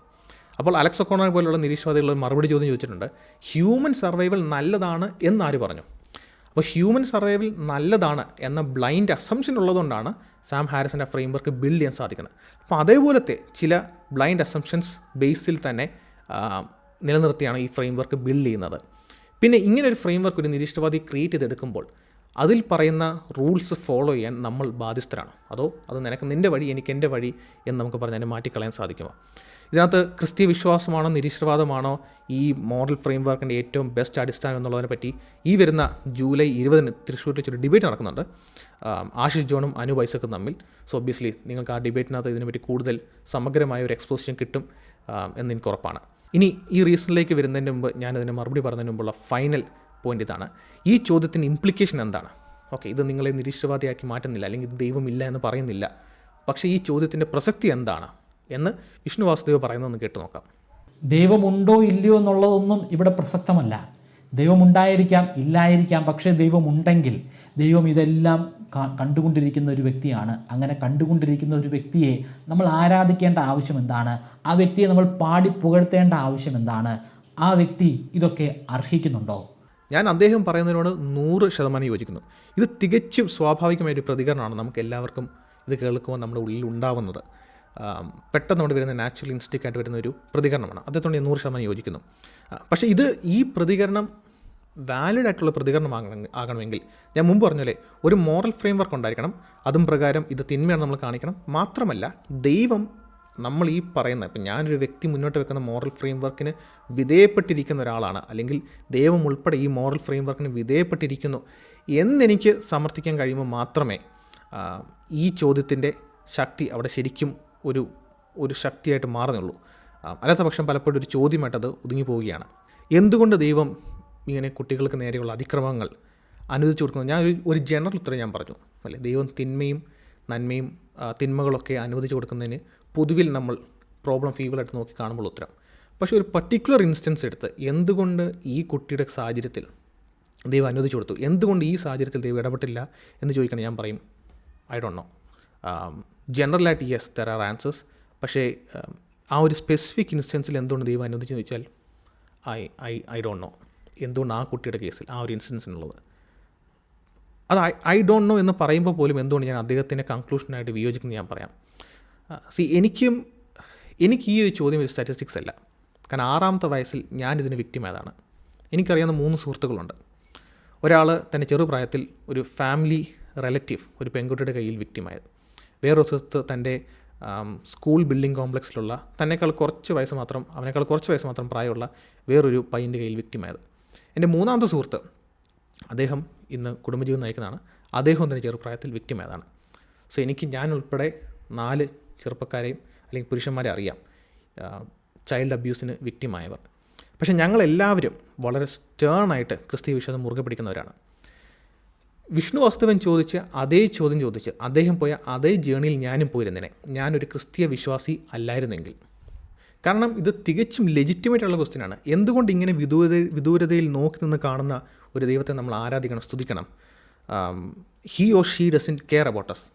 അപ്പോൾ അലക്സ് ഒക്കോണ പോലുള്ള നിരീശ്വരവാദികൾ മറുപടി ചോദ്യം ചോദിച്ചിട്ടുണ്ട്. ഹ്യൂമൻ സർവൈവൽ നല്ലതാണ് എന്നാര് പറഞ്ഞു? അപ്പോൾ ഹ്യൂമൻ സർവൈവൽ നല്ലതാണ് എന്ന ബ്ലൈൻഡ് അസംഷൻ ഉള്ളതുകൊണ്ടാണ് സാം ഹാരിസിന്റെ ഫ്രെയിം വർക്ക് ബിൽഡ് ചെയ്യാൻ സാധിക്കുന്നത്. അപ്പോൾ അതേപോലത്തെ ചില ബ്ലൈൻഡ് അസംഷൻസ് ബേസിൽ തന്നെ നിലനിർത്തിയാണ് ഈ ഫ്രെയിം വർക്ക് ബിൽഡ് ചെയ്യുന്നത്. പിന്നെ ഇങ്ങനെ ഒരു ഫ്രെയിം വർക്ക് ഒരു നിരീക്ഷണവാദി ക്രിയേറ്റ് ചെയ്തെടുക്കുമ്പോൾ അതിൽ പറയുന്ന റൂൾസ് ഫോളോ ചെയ്യാൻ നമ്മൾ ബാധ്യസ്ഥരാണ്. അതോ അത് നിനക്ക് നിന്റെ വഴി എനിക്ക് എന്റെ വഴി എന്ന് നമുക്ക് പറഞ്ഞ് അതിനെ മാറ്റിക്കളയാൻ സാധിക്കുമോ? ഇതിനകത്ത് ക്രിസ്തീയ വിശ്വാസമാണോ നിരീശ്വരവാദമാണോ ഈ മോറൽ ഫ്രെയിം വർക്കിന്റെ ഏറ്റവും ബെസ്റ്റ് അടിസ്ഥാനം എന്നുള്ളതിനെ പറ്റി ഈ വരുന്ന ജൂലൈ ഇരുപതിന് തൃശ്ശൂരിൽ വെച്ചൊരു ഡിബേറ്റ് നടക്കുന്നുണ്ട്. ആഷിഷ് ജോണും അനു വൈസക്കും തമ്മിൽ. സോ ഒബ്വിയസ്ലി നിങ്ങൾക്ക് ആ ഡിബേറ്റിനകത്ത് ഇതിനെപ്പറ്റി കൂടുതൽ സമഗ്രമായ ഒരു എക്സ്പോസിഷൻ കിട്ടും എന്ന് എനിക്ക് ഉറപ്പാണ്. ഇനി ഈ റീസണിലേക്ക് വരുന്നതിന് മുമ്പ് ഞാനതിന് മറുപടി പറഞ്ഞതിന് മുമ്പുള്ള ഫൈനൽ പോയിന്റ് ഇതാണ് ഈ ചോദ്യത്തിന് ഇംപ്ലിക്കേഷൻ എന്താണ്? ഓക്കെ ഇത് നിങ്ങളെ നിരീശ്വരവാദിയാക്കി മാറ്റുന്നില്ല അല്ലെങ്കിൽ ഇത് ദൈവമില്ല എന്ന് പറയുന്നില്ല. പക്ഷേ ഈ ചോദ്യത്തിന്റെ പ്രസക്തി എന്താണ് എന്ന് വിഷ്ണു വാസുദേവ് പറയുന്നതെന്ന് കേട്ടു നോക്കാം. ദൈവമുണ്ടോ ഇല്ലയോ എന്നുള്ളതൊന്നും ഇവിടെ പ്രസക്തമല്ല. ദൈവമുണ്ടായിരിക്കാം ഇല്ലായിരിക്കാം പക്ഷേ ദൈവമുണ്ടെങ്കിൽ ദൈവം ഇതെല്ലാം കണ്ടുകൊണ്ടിരിക്കുന്ന ഒരു വ്യക്തിയാണ്. അങ്ങനെ കണ്ടുകൊണ്ടിരിക്കുന്ന ഒരു വ്യക്തിയെ നമ്മൾ ആരാധിക്കേണ്ട ആവശ്യം എന്താണ്? ആ വ്യക്തിയെ നമ്മൾ പാടി പുകഴ്ത്തേണ്ട ആവശ്യം എന്താണ്? ആ വ്യക്തി ഇതൊക്കെ അർഹിക്കുന്നുണ്ടോ? ഞാൻ അദ്ദേഹം പറയുന്നതിനോട് നൂറ് ശതമാനം യോജിക്കുന്നു. ഇത് തികച്ചും സ്വാഭാവികമായ ഒരു പ്രതികരണമാണ് നമുക്ക് എല്ലാവർക്കും ഇത് കേൾക്കുമ്പോൾ നമ്മുടെ ഉള്ളിൽ ഉണ്ടാവുന്നത്. പെട്ടെന്ന് കൊണ്ട് വരുന്ന നാച്ചുറൽ ഇൻസ്റ്റിക് ആയിട്ട് വരുന്ന ഒരു പ്രതികരണമാണ്. അദ്ദേഹത്തോട് ഞാൻ നൂറ് ശതമാനം യോജിക്കുന്നു. പക്ഷേ ഇത് ഈ പ്രതികരണം വാലിഡ് ആയിട്ടുള്ള പ്രതികരണമാകണം ആകണമെങ്കിൽ ഞാൻ മുമ്പ് പറഞ്ഞല്ലേ ഒരു മോറൽ ഫ്രെയിം വർക്ക് ഉണ്ടായിരിക്കണം. അതും പ്രകാരം ഇത് തിന്മയാണ് നമ്മൾ കാണിക്കണം. മാത്രമല്ല ദൈവം നമ്മൾ ഈ പറയുന്ന ഇപ്പം ഞാനൊരു വ്യക്തി മുന്നോട്ട് വെക്കുന്ന മോറൽ ഫ്രെയിം വർക്കിന് വിധേയപ്പെട്ടിരിക്കുന്ന ഒരാളാണ് അല്ലെങ്കിൽ ദൈവം ഉൾപ്പെടെ ഈ മോറൽ ഫ്രെയിം വർക്കിന് വിധേയപ്പെട്ടിരിക്കുന്നു എന്നെനിക്ക് സമർത്ഥിക്കാൻ കഴിയുമ്പോൾ മാത്രമേ ഈ ചോദ്യത്തിന്റെ ശക്തി അവിടെ ശരിക്കും ഒരു ഒരു ശക്തിയായിട്ട് മാറുന്നുള്ളൂ. അല്ലാത്ത പക്ഷം പലപ്പോഴും ഒരു ചോദ്യമായിട്ടത് ഒതുങ്ങി പോവുകയാണ്. എന്തുകൊണ്ട് ദൈവം ഇങ്ങനെ കുട്ടികൾക്ക് നേരെയുള്ള അതിക്രമങ്ങൾ അനുവദിച്ചു കൊടുക്കുന്നത് ഞാൻ ഒരു ഒരു ജനറൽ ഉത്തരം ഞാൻ പറഞ്ഞു. അല്ലേ? ദൈവം തിന്മയും നന്മയും തിന്മകളൊക്കെ അനുവദിച്ചു കൊടുക്കുന്നതിന് പൊതുവിൽ നമ്മൾ പ്രോബ്ലം ഫീവറായിട്ട് നോക്കി കാണുമ്പോൾ ഉത്തരം. പക്ഷേ ഒരു പർട്ടിക്കുലർ ഇൻസ്റ്റൻസ് എടുത്ത് എന്തുകൊണ്ട് ഈ കുട്ടിയുടെ സാഹചര്യത്തിൽ ദൈവം അനുവദിച്ചു കൊടുത്തു? എന്തുകൊണ്ട് ഈ സാഹചര്യത്തിൽ ദൈവം ഇടപെട്ടില്ല എന്ന് ചോദിക്കണം ഞാൻ പറയും. ഐ ഡോണ്ട് നോ ജനറലായിട്ട് യെസ് ദർ ആർ ആൻസേഴ്സ് പക്ഷേ um, ആ ഒരു സ്പെസിഫിക് ഇൻസ്റ്റൻസിൽ എന്തുകൊണ്ട് ദൈവം അനുവദിച്ചു ചോദിച്ചാൽ I I I don't know എന്തുകൊണ്ട് ആ കുട്ടിയുടെ കേസിൽ ആ ഒരു ഇൻസ്റ്റൻസിനുള്ളത് അത് ഐ ഐ ഡോണ്ട് നോ എന്ന് പറയുമ്പോൾ പോലും എന്തുകൊണ്ട് ഞാൻ അദ്ദേഹത്തിന്റെ കൺക്ലൂഷനായിട്ട് വിയോജിക്കുന്നത് ഞാൻ പറയാം. സി എനിക്കും എനിക്ക് ഈ ഒരു ചോദ്യം ഒരു സ്റ്റാറ്റിസ്റ്റിക്സ് അല്ല. കാരണം ആറാമത്തെ വയസ്സിൽ ഞാനിതിന് വിക്റ്റിം ഏതാണ് ആയതാണ്. എനിക്കറിയാവുന്ന മൂന്ന് സുഹൃത്തുക്കളുണ്ട്. ഒരാൾ തന്റെ ചെറുപ്രായത്തിൽ ഒരു ഫാമിലി റിലേറ്റീവ് ഒരു പെൺകുട്ടിയുടെ കയ്യിൽ വിക്റ്റിമായത് വേറൊരു സുഹൃത്ത് തന്റെ സ്കൂൾ ബിൽഡിംഗ് കോംപ്ലക്സിലുള്ള തന്നെക്കാൾ കുറച്ച് വയസ്സ് മാത്രം അവനേക്കാൾ കുറച്ച് വയസ്സ് മാത്രം പ്രായമുള്ള വേറൊരു പയ്യന്റെ കയ്യിൽ വിക്റ്റിമായത് എന്റെ മൂന്നാമത്തെ സുഹൃത്ത് അദ്ദേഹം ഇന്ന് കുടുംബജീവിതം നയിക്കുന്നതാണ്. അദ്ദേഹം തന്നെ ചെറുപ്രായത്തിൽ വിക്റ്റിമായതാണ് സോ എനിക്ക് ഞാൻ ഉൾപ്പെടെ നാല് ചെറുപ്പക്കാരെയും അല്ലെങ്കിൽ പുരുഷന്മാരെ അറിയാം. ചൈൽഡ് അബ്യൂസിന് വിക്റ്റിമായവർ പക്ഷേ ഞങ്ങളെല്ലാവരും വളരെ സ്റ്റേണായിട്ട് ക്രിസ്തീയ വിശ്വാസം മുറുകെ പിടിക്കുന്നവരാണ്. വിഷ്ണു വാസ്തവൻ ചോദിച്ച് അതേ ചോദ്യം ചോദിച്ച് അദ്ദേഹം പോയ അതേ ജേണിയിൽ ഞാനും പോയിരുന്നേനെ. ഞാനൊരു ക്രിസ്തീയ വിശ്വാസി അല്ലായിരുന്നെങ്കിൽ. കാരണം ഇത് തികച്ചും ലെജിറ്റിമേറ്റ് ഉള്ള ക്വസ്റ്റ്യനാണ് എന്തുകൊണ്ട് ഇങ്ങനെ വിദൂര വിദൂരതയിൽ നോക്കി നിന്ന് കാണുന്ന ഒരു ദൈവത്തെ നമ്മൾ ആരാധിക്കണം സ്തുതിക്കണം? He or she doesn't care about us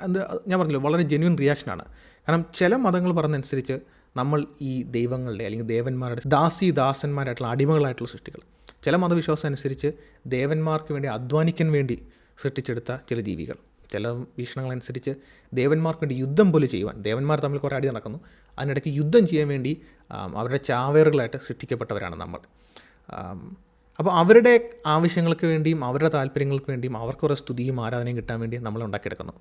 അത് ഞാൻ പറഞ്ഞല്ലോ വളരെ ജെന്യൂൻ റിയാക്ഷനാണ് കാരണം ചില മതങ്ങൾ പറഞ്ഞതനുസരിച്ച് നമ്മൾ ഈ ദൈവങ്ങളുടെ അല്ലെങ്കിൽ ദേവന്മാരുടെ ദാസി ദാസന്മാരായിട്ടുള്ള അടിമകളായിട്ടുള്ള സൃഷ്ടികൾ. ചില മതവിശ്വാസം അനുസരിച്ച് ദേവന്മാർക്ക് വേണ്ടി അധ്വാനിക്കാൻ വേണ്ടി സൃഷ്ടിച്ചെടുത്ത ചില ജീവികൾ. ചില വീക്ഷണങ്ങളനുസരിച്ച് ദേവന്മാർക്ക് വേണ്ടി യുദ്ധം പോലെ ചെയ്യുവാൻ ദേവന്മാർ തമ്മിൽ കുറേ അടി നടക്കുന്നു. അതിനിടയ്ക്ക് യുദ്ധം ചെയ്യാൻ വേണ്ടി അവരുടെ ചാവേറുകളായിട്ട് സൃഷ്ടിക്കപ്പെട്ടവരാണ് നമ്മൾ. അപ്പോൾ അവരുടെ ആവശ്യങ്ങൾക്ക് വേണ്ടിയും അവരുടെ താല്പര്യങ്ങൾക്ക് വേണ്ടിയും അവർക്ക് കുറേ സ്തുതിയും ആരാധനയും കിട്ടാൻ വേണ്ടി നമ്മൾ ഉണ്ടാക്കിയെടുക്കുന്നു.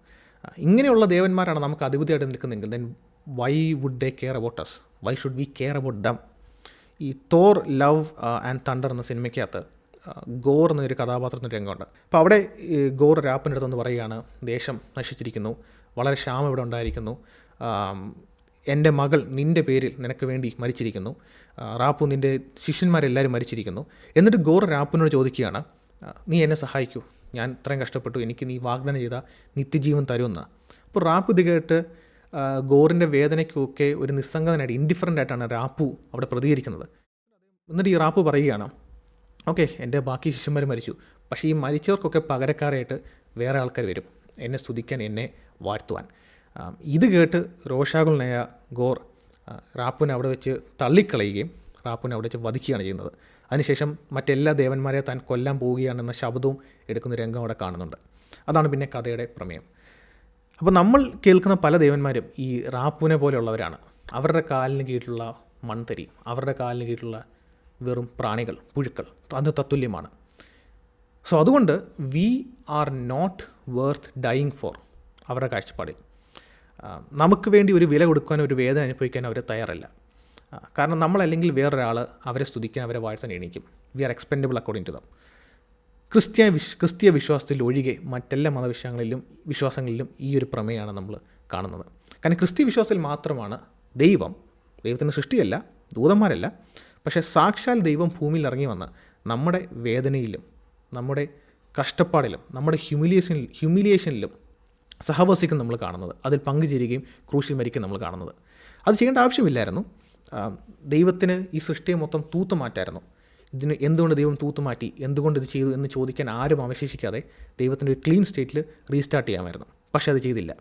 ഇങ്ങനെയുള്ള ദേവന്മാരാണ് നമുക്ക് അധിപതിയായിട്ട് നിൽക്കുന്നതെങ്കിൽ then why would they care about us why should we care about them ഈ തോർ ലവ് ആൻഡ് തണ്ടർ എന്ന സിനിമയ്ക്കകത്ത് ഗോർ എന്നൊരു കഥാപാത്രത്തിന്റെ രംഗമുണ്ട്. അപ്പോൾ അവിടെ ഗോർ രാപ്പിന്റെ അടുത്തൊന്ന് പറയുകയാണ് ദേശം നശിച്ചിരിക്കുന്നു. വളരെ ക്ഷാമം ഇവിടെ ഉണ്ടായിരിക്കുന്നു. എന്റെ മകൾ നിന്റെ പേരിൽ നിനക്ക് വേണ്ടി മരിച്ചിരിക്കുന്നു. റാപ്പു നിന്റെ ശിഷ്യന്മാരെല്ലാവരും മരിച്ചിരിക്കുന്നു. എന്നിട്ട് ഗോർ റാപ്പിനോട് ചോദിക്കുകയാണ് നീ എന്നെ സഹായിക്കൂ. ഞാൻ ഇത്രയും കഷ്ടപ്പെട്ടു. എനിക്ക് നീ വാഗ്ദാനം ചെയ്ത നിത്യജീവൻ തരുമെന്ന്. അപ്പോൾ റാപ്പ് ഇത് കേട്ട് ഗോറിന്റെ വേദനയ്ക്കൊക്കെ ഒരു നിസ്സംഗതനായിട്ട് ഇൻഡിഫറന്റ് ആയിട്ടാണ് റാപ്പു അവിടെ പ്രതികരിക്കുന്നത്. എന്നിട്ട് ഈ റാപ്പ് പറയുകയാണ് ഓക്കെ എന്റെ ബാക്കി ശിഷ്യന്മാർ മരിച്ചു. പക്ഷേ ഈ മരിച്ചവർക്കൊക്കെ പകരക്കാരായിട്ട് വേറെ ആൾക്കാർ വരും. എന്നെ സ്തുതിക്കാൻ എന്നെ വാഴ്ത്തുവാൻ. ഇത് കേട്ട് രോഷാകുലനായ ഗോർ ആ, റാപ്പുവിനെ അവിടെ വെച്ച് തള്ളിക്കളയുകയും റാപ്പുവിനെ അവിടെ വെച്ച് വധിക്കുകയാണ് ചെയ്യുന്നത്. അതിനുശേഷം മറ്റെല്ലാ ദേവന്മാരെ താൻ കൊല്ലാൻ പോവുകയാണെന്ന ശബ്ദവും എടുക്കുന്ന രംഗം അവിടെ കാണുന്നുണ്ട്. അതാണ് പിന്നെ കഥയുടെ പ്രമേയം. അപ്പോൾ നമ്മൾ കേൾക്കുന്ന പല ദേവന്മാരും ഈ റാപ്പുവിനെ പോലെയുള്ളവരാണ്. അവരുടെ കാലിന് കീഴിലുള്ള മൺതരി അവരുടെ കാലിന് കീഴിലുള്ള വെറും പ്രാണികൾ പുഴുക്കൾ അത് തത്തുല്യമാണ്. സോ അതുകൊണ്ട് we are not worth dying for അവരുടെ കാഴ്ചപ്പാടിൽ. നമുക്ക് വേണ്ടി ഒരു വില കൊടുക്കാൻ ഒരു വേദന അനുഭവിക്കാൻ അവർ തയ്യാറല്ല. കാരണം നമ്മളല്ലെങ്കിൽ വേറൊരാൾ അവരെ സ്തുതിക്കാൻ അവരെ വാഴ്ത്താൻ എണീക്കും. We are expendable according to them. ക്രിസ്ത്യ വിശ് ക്രിസ്തീയ വിശ്വാസത്തിൽ ഒഴികെ മറ്റെല്ലാ മതവിശ്വാസങ്ങളിലും വിശ്വാസങ്ങളിലും ഈ ഒരു പ്രമേയമാണ് നമ്മൾ കാണുന്നത്. കാരണം ക്രിസ്തീയ വിശ്വാസത്തിൽ മാത്രമാണ് ദൈവം ദൈവത്തിന്റെ സൃഷ്ടിയല്ല ദൂതന്മാരല്ല. പക്ഷേ സാക്ഷാൽ ദൈവം ഭൂമിയിൽ ഇറങ്ങി വന്ന് നമ്മുടെ വേദനയിലും നമ്മുടെ കഷ്ടപ്പാടിലും നമ്മുടെ ഹ്യൂമിലിയേഷൻ ഹ്യൂമിലിയേഷനിലും സഹവസിക്കും നമ്മൾ കാണുന്നത്. അതിൽ പങ്കുചേരുകയും ക്രൂശിൽ മരിക്കും നമ്മൾ കാണുന്നത്. അത് ചെയ്യേണ്ട ആവശ്യമില്ലായിരുന്നു. ദൈവത്തിന് ഈ സൃഷ്ടിയെ മൊത്തം മാറ്റായിരുന്നു. ഇതിന് എന്തുകൊണ്ട് ദൈവം തൂത്തു മാറ്റി? എന്തുകൊണ്ട് ഇത് ചെയ്തു എന്ന് ചോദിക്കാൻ ആരും അവശേഷിക്കാതെ ദൈവത്തിന്റെ ഒരു ക്ലീൻ സ്റ്റേറ്റിൽ റീസ്റ്റാർട്ട് ചെയ്യാമായിരുന്നു. പക്ഷേ അത് ചെയ്തില്ല.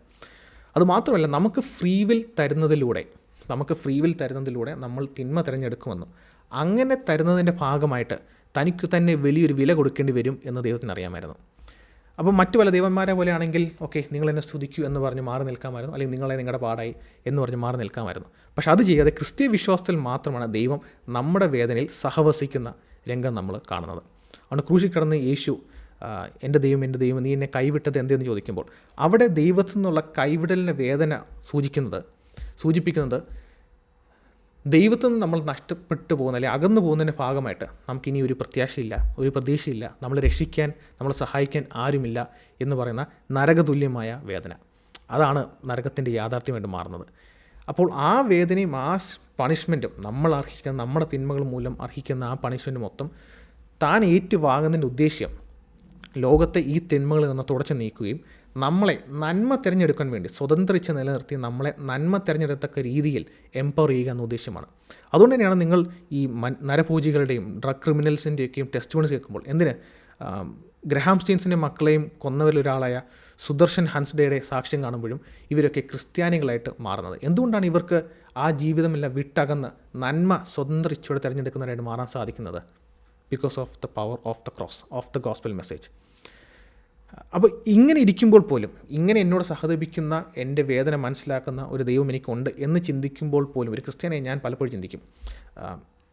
അതുമാത്രമല്ല നമുക്ക് ഫ്രീ വിൽ തരുന്നതിലൂടെ നമുക്ക് ഫ്രീ വിൽ തരുന്നതിലൂടെ നമ്മൾ തിന്മ തിരഞ്ഞെടുക്കുമെന്നും അങ്ങനെ തരുന്നതിന്റെ ഭാഗമായിട്ട് തനിക്ക് തന്നെ വലിയൊരു വില കൊടുക്കേണ്ടി വരും എന്ന് ദൈവത്തിന് അറിയാമായിരുന്നു. അപ്പം മറ്റു പല ദൈവന്മാരെ പോലെയാണെങ്കിൽ ഓക്കെ നിങ്ങൾ എന്നെ സ്തുതിക്കൂ എന്ന് പറഞ്ഞ് മാറി നിൽക്കാമായിരുന്നു. അല്ലെങ്കിൽ നിങ്ങളെ നിങ്ങളുടെ പാടായി എന്ന് പറഞ്ഞ് മാറി നിൽക്കാമായിരുന്നു. പക്ഷെ അത് ചെയ്യാതെ ക്രിസ്തീയ വിശ്വാസത്തിൽ മാത്രമാണ് ദൈവം നമ്മുടെ വേദനയിൽ സഹവസിക്കുന്ന രംഗം നമ്മൾ കാണുന്നത്. അതുകൊണ്ട് ക്രൂശി കിടന്ന് യേശു എന്റെ ദൈവം എന്റെ ദൈവം നീ എന്നെ കൈവിട്ടത് എന്തെന്ന് ചോദിക്കുമ്പോൾ അവിടെ ദൈവത്തു നിന്നുള്ള കൈവിടലിന്റെ വേദന സൂചിക്കുന്നത് സൂചിപ്പിക്കുന്നത് ദൈവത്തിൽ നിന്ന് നമ്മൾ നഷ്ടപ്പെട്ടു പോകുന്ന അല്ലെങ്കിൽ അകന്നു പോകുന്നതിന്റെ ഭാഗമായിട്ട് നമുക്കിനി ഒരു പ്രത്യാശയില്ല ഒരു പ്രതീക്ഷയില്ല. നമ്മൾ രക്ഷിക്കാൻ നമ്മളെ സഹായിക്കാൻ ആരുമില്ല എന്ന് പറയുന്ന നരകതുല്യമായ വേദന. അതാണ് നരകത്തിന്റെ യാഥാർത്ഥ്യമായിട്ട് മാറുന്നത്. അപ്പോൾ ആ വേദനയും ആ പണിഷ്മെന്റും നമ്മൾ അർഹിക്കുന്ന നമ്മുടെ തിന്മകൾ മൂലം അർഹിക്കുന്ന ആ പണിഷ്മെന്റ് മൊത്തം താൻ ഏറ്റുവാങ്ങുന്നതിന്റെ ഉദ്ദേശ്യം ലോകത്തെ ഈ തിന്മകളിൽ നിന്ന് തുടച്ചു നീക്കുകയും നമ്മളെ നന്മ തിരഞ്ഞെടുക്കാൻ വേണ്ടി സ്വതന്ത്രിച്ച് നിലനിർത്തി നമ്മളെ നന്മ തിരഞ്ഞെടുത്തക്ക രീതിയിൽ എംപവർ ചെയ്യുക എന്ന ഉദ്ദേശമാണ്. അതുകൊണ്ട് തന്നെയാണ് നിങ്ങൾ ഈ നരപൂജികളുടെയും ഡ്രഗ് ക്രിമിനൽസിന്റെയൊക്കെയും ടെസ്റ്റ് കേൾക്കുമ്പോൾ എന്തിന് ഗ്രഹാം സ്റ്റീൻസിന്റെ മക്കളെയും കൊന്നവരിലൊരാളായ സുദർശൻ ഹൻസ്ഡേയുടെ സാക്ഷ്യം കാണുമ്പോഴും ഇവരൊക്കെ ക്രിസ്ത്യാനികളായിട്ട് മാറുന്നത്. എന്തുകൊണ്ടാണ് ഇവർക്ക് ആ ജീവിതമെല്ലാം വിട്ടകന്ന് നന്മ സ്വതന്ത്ര ഇച്ഛയോടെ തിരഞ്ഞെടുക്കുന്നവരായിട്ട് മാറാൻ സാധിക്കുന്നത്? Because of the power of the cross of the gospel message അപ്പോൾ ഇങ്ങനെ ഇരിക്കുമ്പോൾ പോലും ഇങ്ങനെ എന്നോട് സഹതപിക്കുന്ന എന്റെ വേദന മനസ്സിലാക്കുന്ന ഒരു ദൈവം എനിക്കുണ്ട് എന്ന് ചിന്തിക്കുമ്പോൾ പോലും ഒരു ക്രിസ്ത്യാനെ ഞാൻ പലപ്പോഴും ചിന്തിക്കും.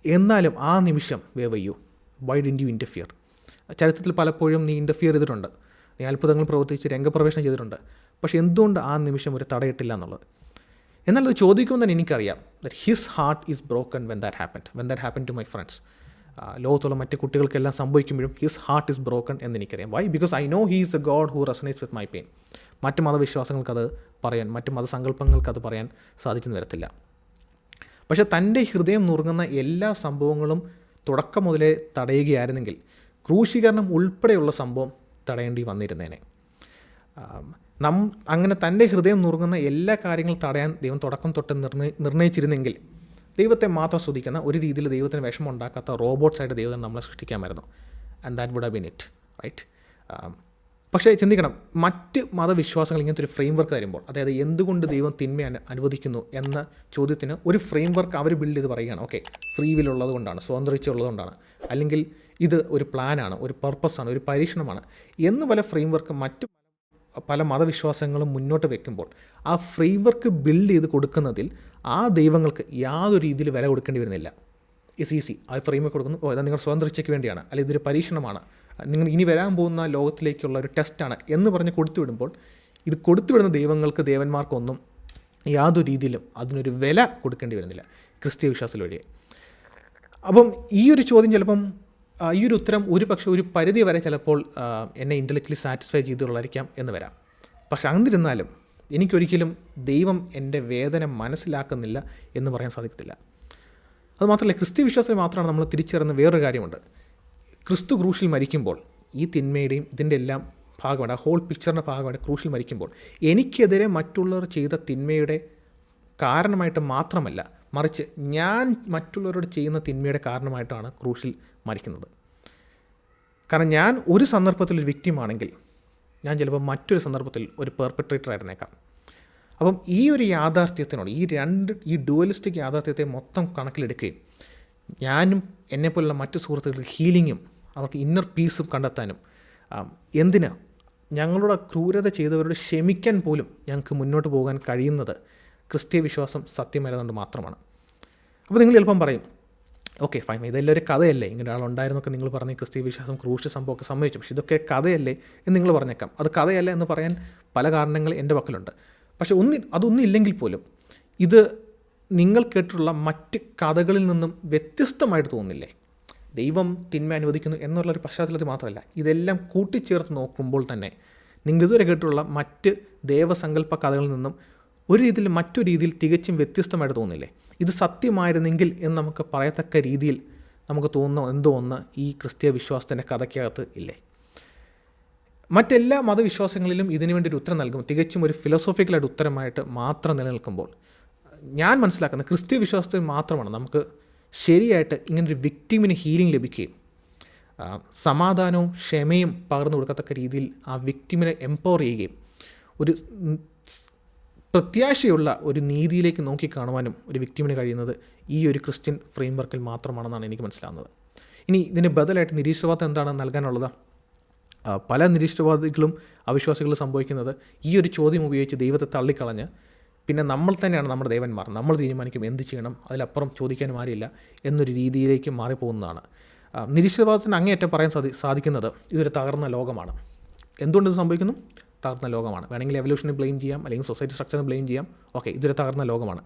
എന്നാലും ആ നിമിഷം വേവയ്യോ വൈ ഡിൻ യു ഇന്റർഫിയർ ചരിത്രത്തിൽ പലപ്പോഴും നീ ഇന്റർഫിയർ ചെയ്തിട്ടുണ്ട്. നീ അത്ഭുതങ്ങൾ പ്രവർത്തിച്ച് രംഗപ്രവേശനം ചെയ്തിട്ടുണ്ട്. പക്ഷേ എന്തുകൊണ്ട് ആ നിമിഷം ഒരു തടയിട്ടില്ല എന്നുള്ളത്? എന്നാൽ അത് ചോദിക്കുമ്പോൾ തന്നെ എനിക്കറിയാം that his heart is broken when that happened when that happen to my friends ലോകത്തുള്ള മറ്റ് കുട്ടികൾക്കെല്ലാം സംഭവിക്കുമ്പോഴും ഹിസ് ഹാർട്ട് ഇസ് ബ്രോക്കൺ എന്ന് എനിക്കറിയാം why because I know he is a god who resonates with my pain മറ്റ് മതവിശ്വാസങ്ങൾക്ക് അത് പറയാൻ മറ്റ് മതസങ്കല്പങ്ങൾക്ക് അത് പറയാൻ സാധിച്ചെന്ന് വരത്തില്ല. പക്ഷെ തന്റെ ഹൃദയം നുറുങ്ങുന്ന എല്ലാ സംഭവങ്ങളും തുടക്കം മുതലേ തടയുകയായിരുന്നെങ്കിൽ ക്രൂശീകരണം ഉൾപ്പെടെയുള്ള സംഭവം തടയേണ്ടി വന്നിരുന്നേനെ. നം അങ്ങനെ തന്റെ ഹൃദയം നുറുങ്ങുന്ന എല്ലാ കാര്യങ്ങളും തടയാൻ ദൈവം തുടക്കം തൊട്ട് നിർണയി നിർണയിച്ചിരുന്നെങ്കിൽ ദൈവത്തെ മാത്രം സ്തുതിക്കുന്ന ഒരു രീതിയിൽ ദൈവത്തിന് വിഷമം ഉണ്ടാക്കാത്ത റോബോട്ട്സ് ആയിട്ട് ദൈവം നമ്മളെ സൃഷ്ടിക്കാമായിരുന്നു and that would have been it right പക്ഷേ ചിന്തിക്കണം മറ്റ് മതവിശ്വാസങ്ങൾ ഇങ്ങനത്തെ ഒരു ഫ്രെയിം വർക്ക് തരുമ്പോൾ അതായത് എന്തുകൊണ്ട് ദൈവം തിന്മ അനു- അനുവദിക്കുന്നു എന്ന ചോദ്യത്തിന് ഒരു ഫ്രെയിം വർക്ക് അവർ ബിൽഡ് ചെയ്ത് പറയുകയാണ്. ഓക്കെ ഫ്രീ വിൽ ഉള്ളതുകൊണ്ടാണ് സ്വാതന്ത്ര്യം ഉള്ളതുകൊണ്ടാണ് അല്ലെങ്കിൽ ഇത് ഒരു പ്ലാനാണ് ഒരു പർപ്പസാണ് ഒരു പരീക്ഷണമാണ് എന്ന് പല ഫ്രെയിം വർക്ക് മറ്റ് പല മതവിശ്വാസങ്ങളും മുന്നോട്ട് വെക്കുമ്പോൾ ആ ഫ്രെയിം വർക്ക് ബിൽഡ് ചെയ്ത് കൊടുക്കുന്നതിൽ ആ ദൈവങ്ങൾക്ക് യാതൊരു രീതിയിൽ വില കൊടുക്കേണ്ടി വരുന്നില്ല. ഇസ് ഈസി ആ ഫ്രെയിമൊക്കെ കൊടുക്കുന്നു. ഓ ഇതാ നിങ്ങൾ സ്വാതന്ത്ര്യക്ക് വേണ്ടിയാണ്. അല്ലെങ്കിൽ ഇതൊരു പരീക്ഷണമാണ്. നിങ്ങൾ ഇനി വരാൻ പോകുന്ന ലോകത്തിലേക്കുള്ള ഒരു ടെസ്റ്റാണ് എന്ന് പറഞ്ഞ് കൊടുത്തു വിടുമ്പോൾ ഇത് കൊടുത്തു വിടുന്ന ദൈവങ്ങൾക്ക് ദേവന്മാർക്കൊന്നും യാതൊരു രീതിയിലും അതിനൊരു വില കൊടുക്കേണ്ടി വരുന്നില്ല. ക്രിസ്തീയ വിശ്വാസത്തിൽ വഴിയെ. അപ്പം ഈ ഒരു ചോദ്യം ചിലപ്പം ഈ ഒരു ഉത്തരം ഒരു പക്ഷേ ഒരു പരിധി വരെ ചിലപ്പോൾ എന്നെ ഇന്റലക്ച്വലി സാറ്റിസ്ഫൈ ചെയ്തുള്ളായിരിക്കാം എന്ന് വരാം. പക്ഷെ എന്നിരുന്നാലും എനിക്കൊരിക്കലും ദൈവം എന്റെ വേദന മനസ്സിലാക്കുന്നില്ല എന്ന് പറയാൻ സാധിക്കത്തില്ല. അതുമാത്രമല്ല ക്രിസ്ത്യ വിശ്വാസത്തിൽ മാത്രമാണ് നമ്മൾ തിരിച്ചറിയുന്ന വേറൊരു കാര്യമുണ്ട്. ക്രിസ്തു ക്രൂശിൽ മരിക്കുമ്പോൾ ഈ തിന്മയുടെയും ഇതിന്റെ എല്ലാം ഭാഗമാണ് ആ ഹോൾ പിക്ചറിന്റെ ഭാഗമാണ് ക്രൂശിൽ മരിക്കുമ്പോൾ. എനിക്കെതിരെ മറ്റുള്ളവർ ചെയ്ത തിന്മയുടെ കാരണമായിട്ട് മാത്രമല്ല മറിച്ച് ഞാൻ മറ്റുള്ളവരോട് ചെയ്യുന്ന തിന്മയുടെ കാരണമായിട്ടാണ് ക്രൂശിൽ മരിക്കുന്നത്. കാരണം ഞാൻ ഒരു സന്ദർഭത്തിൽ ഒരു വ്യക്തിമാണെങ്കിൽ ഞാൻ ചിലപ്പോൾ മറ്റൊരു സന്ദർഭത്തിൽ ഒരു പെർപ്പട്രേറ്റർ ആയിരുന്നേക്കാം. അപ്പം ഈ ഒരു യാഥാർത്ഥ്യത്തിനോട് ഈ രണ്ട് ഈ ഡുവലിസ്റ്റിക് യാഥാർത്ഥ്യത്തെ മൊത്തം കണക്കിലെടുക്കുകയും ഞാനും എന്നെപ്പോലുള്ള മറ്റു സുഹൃത്തുക്കൾക്ക് ഹീലിങ്ങും അവർക്ക് ഇന്നർ പീസും കണ്ടെത്താനും എന്തിന്? ഞങ്ങളുടെ ക്രൂരത ചെയ്തവരോട് ക്ഷമിക്കാൻ പോലും ഞങ്ങൾക്ക് മുന്നോട്ട് പോകാൻ കഴിയുന്നത് ക്രിസ്ത്യ വിശ്വാസം സത്യമല്ലാതുകൊണ്ട് മാത്രമാണ്. അപ്പോൾ നിങ്ങൾ ചിലപ്പം പറയും ഓക്കെ ഫൈൻ. ഇതെല്ലാം ഒരു കഥയല്ലേ? ഇങ്ങനെ ഒരാളുണ്ടായിരുന്നൊക്കെ നിങ്ങൾ പറഞ്ഞ ക്രിസ്തീയ വിശ്വാസം ക്രൂശ സംഭവമൊക്കെ സമ്മതിച്ചു. പക്ഷേ ഇതൊക്കെ കഥയല്ലേ എന്ന് നിങ്ങൾ പറഞ്ഞേക്കാം. അത് കഥയല്ല എന്ന് പറയാൻ പല കാരണങ്ങൾ എന്റെ പക്കലുണ്ട്. പക്ഷേ ഒന്നി അതൊന്നും ഇല്ലെങ്കിൽ പോലും ഇത് നിങ്ങൾ കേട്ടിട്ടുള്ള മറ്റ് കഥകളിൽ നിന്നും വ്യത്യസ്തമായിട്ട് തോന്നില്ലേ ദൈവം തിന്മ അനുവദിക്കുന്നു എന്നുള്ളൊരു പശ്ചാത്തലത്തിൽ മാത്രമല്ല ഇതെല്ലാം കൂട്ടിച്ചേർത്ത് നോക്കുമ്പോൾ തന്നെ നിങ്ങൾ ഇതുവരെ കേട്ടിട്ടുള്ള മറ്റ് ദേവസങ്കല്പ കഥകളിൽ നിന്നും ഒരു രീതിയിൽ മറ്റു രീതിയിൽ തികച്ചും വ്യത്യസ്തമായിട്ട് തോന്നില്ലേ? ഇത് സത്യമായിരുന്നെങ്കിൽ എന്ന് നമുക്ക് പറയത്തക്ക രീതിയിൽ നമുക്ക് തോന്നുന്ന എന്തോ ഒന്ന് ഈ ക്രിസ്തീയ വിശ്വാസത്തിന്റെ കഥയ്ക്കകത്ത് ഇല്ലേ? മറ്റെല്ലാ മതവിശ്വാസങ്ങളിലും ഇതിനു വേണ്ടി ഒരു ഉത്തരം നൽകും. തികച്ചും ഒരു ഫിലോസോഫിക്കലായിട്ട് ഉത്തരമായിട്ട് മാത്രം നിലനിൽക്കുമ്പോൾ. ഞാൻ മനസ്സിലാക്കുന്ന ക്രിസ്തീയ വിശ്വാസത്തിൽ മാത്രമാണ് നമുക്ക് ശരിയായിട്ട് ഇങ്ങനൊരു വിക്ടിമിന് ഹീലിംഗ് ലഭിക്കുകയും സമാധാനവും ക്ഷമയും പകർന്നു കൊടുക്കത്തക്ക രീതിയിൽ ആ വിക്ടിമിനെ എംപവർ ചെയ്യുകയും ഒരു പ്രത്യാശയുള്ള ഒരു നീതിയിലേക്ക് നോക്കിക്കാണുവാനും ഒരു വ്യക്തിമിന് കഴിയുന്നത് ഈ ഒരു ക്രിസ്ത്യൻ ഫ്രെയിംവർക്കിൽ മാത്രമാണെന്നാണ് എനിക്ക് മനസ്സിലാകുന്നത് ഇനി ഇതിന് ബദലായിട്ട് നിരീശ്വരവാദം എന്താണ് നൽകാനുള്ളത്? പല നിരീശ്വരവാദികളും അവിശ്വാസികളും സംഭവിക്കുന്നത് ഈ ഒരു ചോദ്യം ഉപയോഗിച്ച് ദൈവത്തെ തള്ളിക്കളഞ്ഞ് പിന്നെ നമ്മൾ തന്നെയാണ് നമ്മുടെ ദേവന്മാർ. നമ്മൾ തീരുമാനിക്കും എന്ത് ചെയ്യണം അതിലപ്പുറം ചോദിക്കാനും ആരില്ല എന്നൊരു രീതിയിലേക്ക് മാറിപ്പോകുന്നതാണ്. നിരീശ്വരവാദത്തിന് അങ്ങേയറ്റം പറയാൻ സാധി സാധിക്കുന്നത് ഇതൊരു തകർന്ന ലോകമാണ്. എന്തുകൊണ്ട് ഇത് സംഭവിക്കുന്നു? തകർന്ന ലോകമാണ്. വേണമെങ്കിൽ എവല്യൂഷനെ ബ്ലെയിം ചെയ്യാം അല്ലെങ്കിൽ സൊസൈറ്റി സ്ട്രക്ചറിനെ ബ്ലെയിം ചെയ്യാം. ഓക്കെ ഇതൊരു തകർന്ന ലോകമാണ്.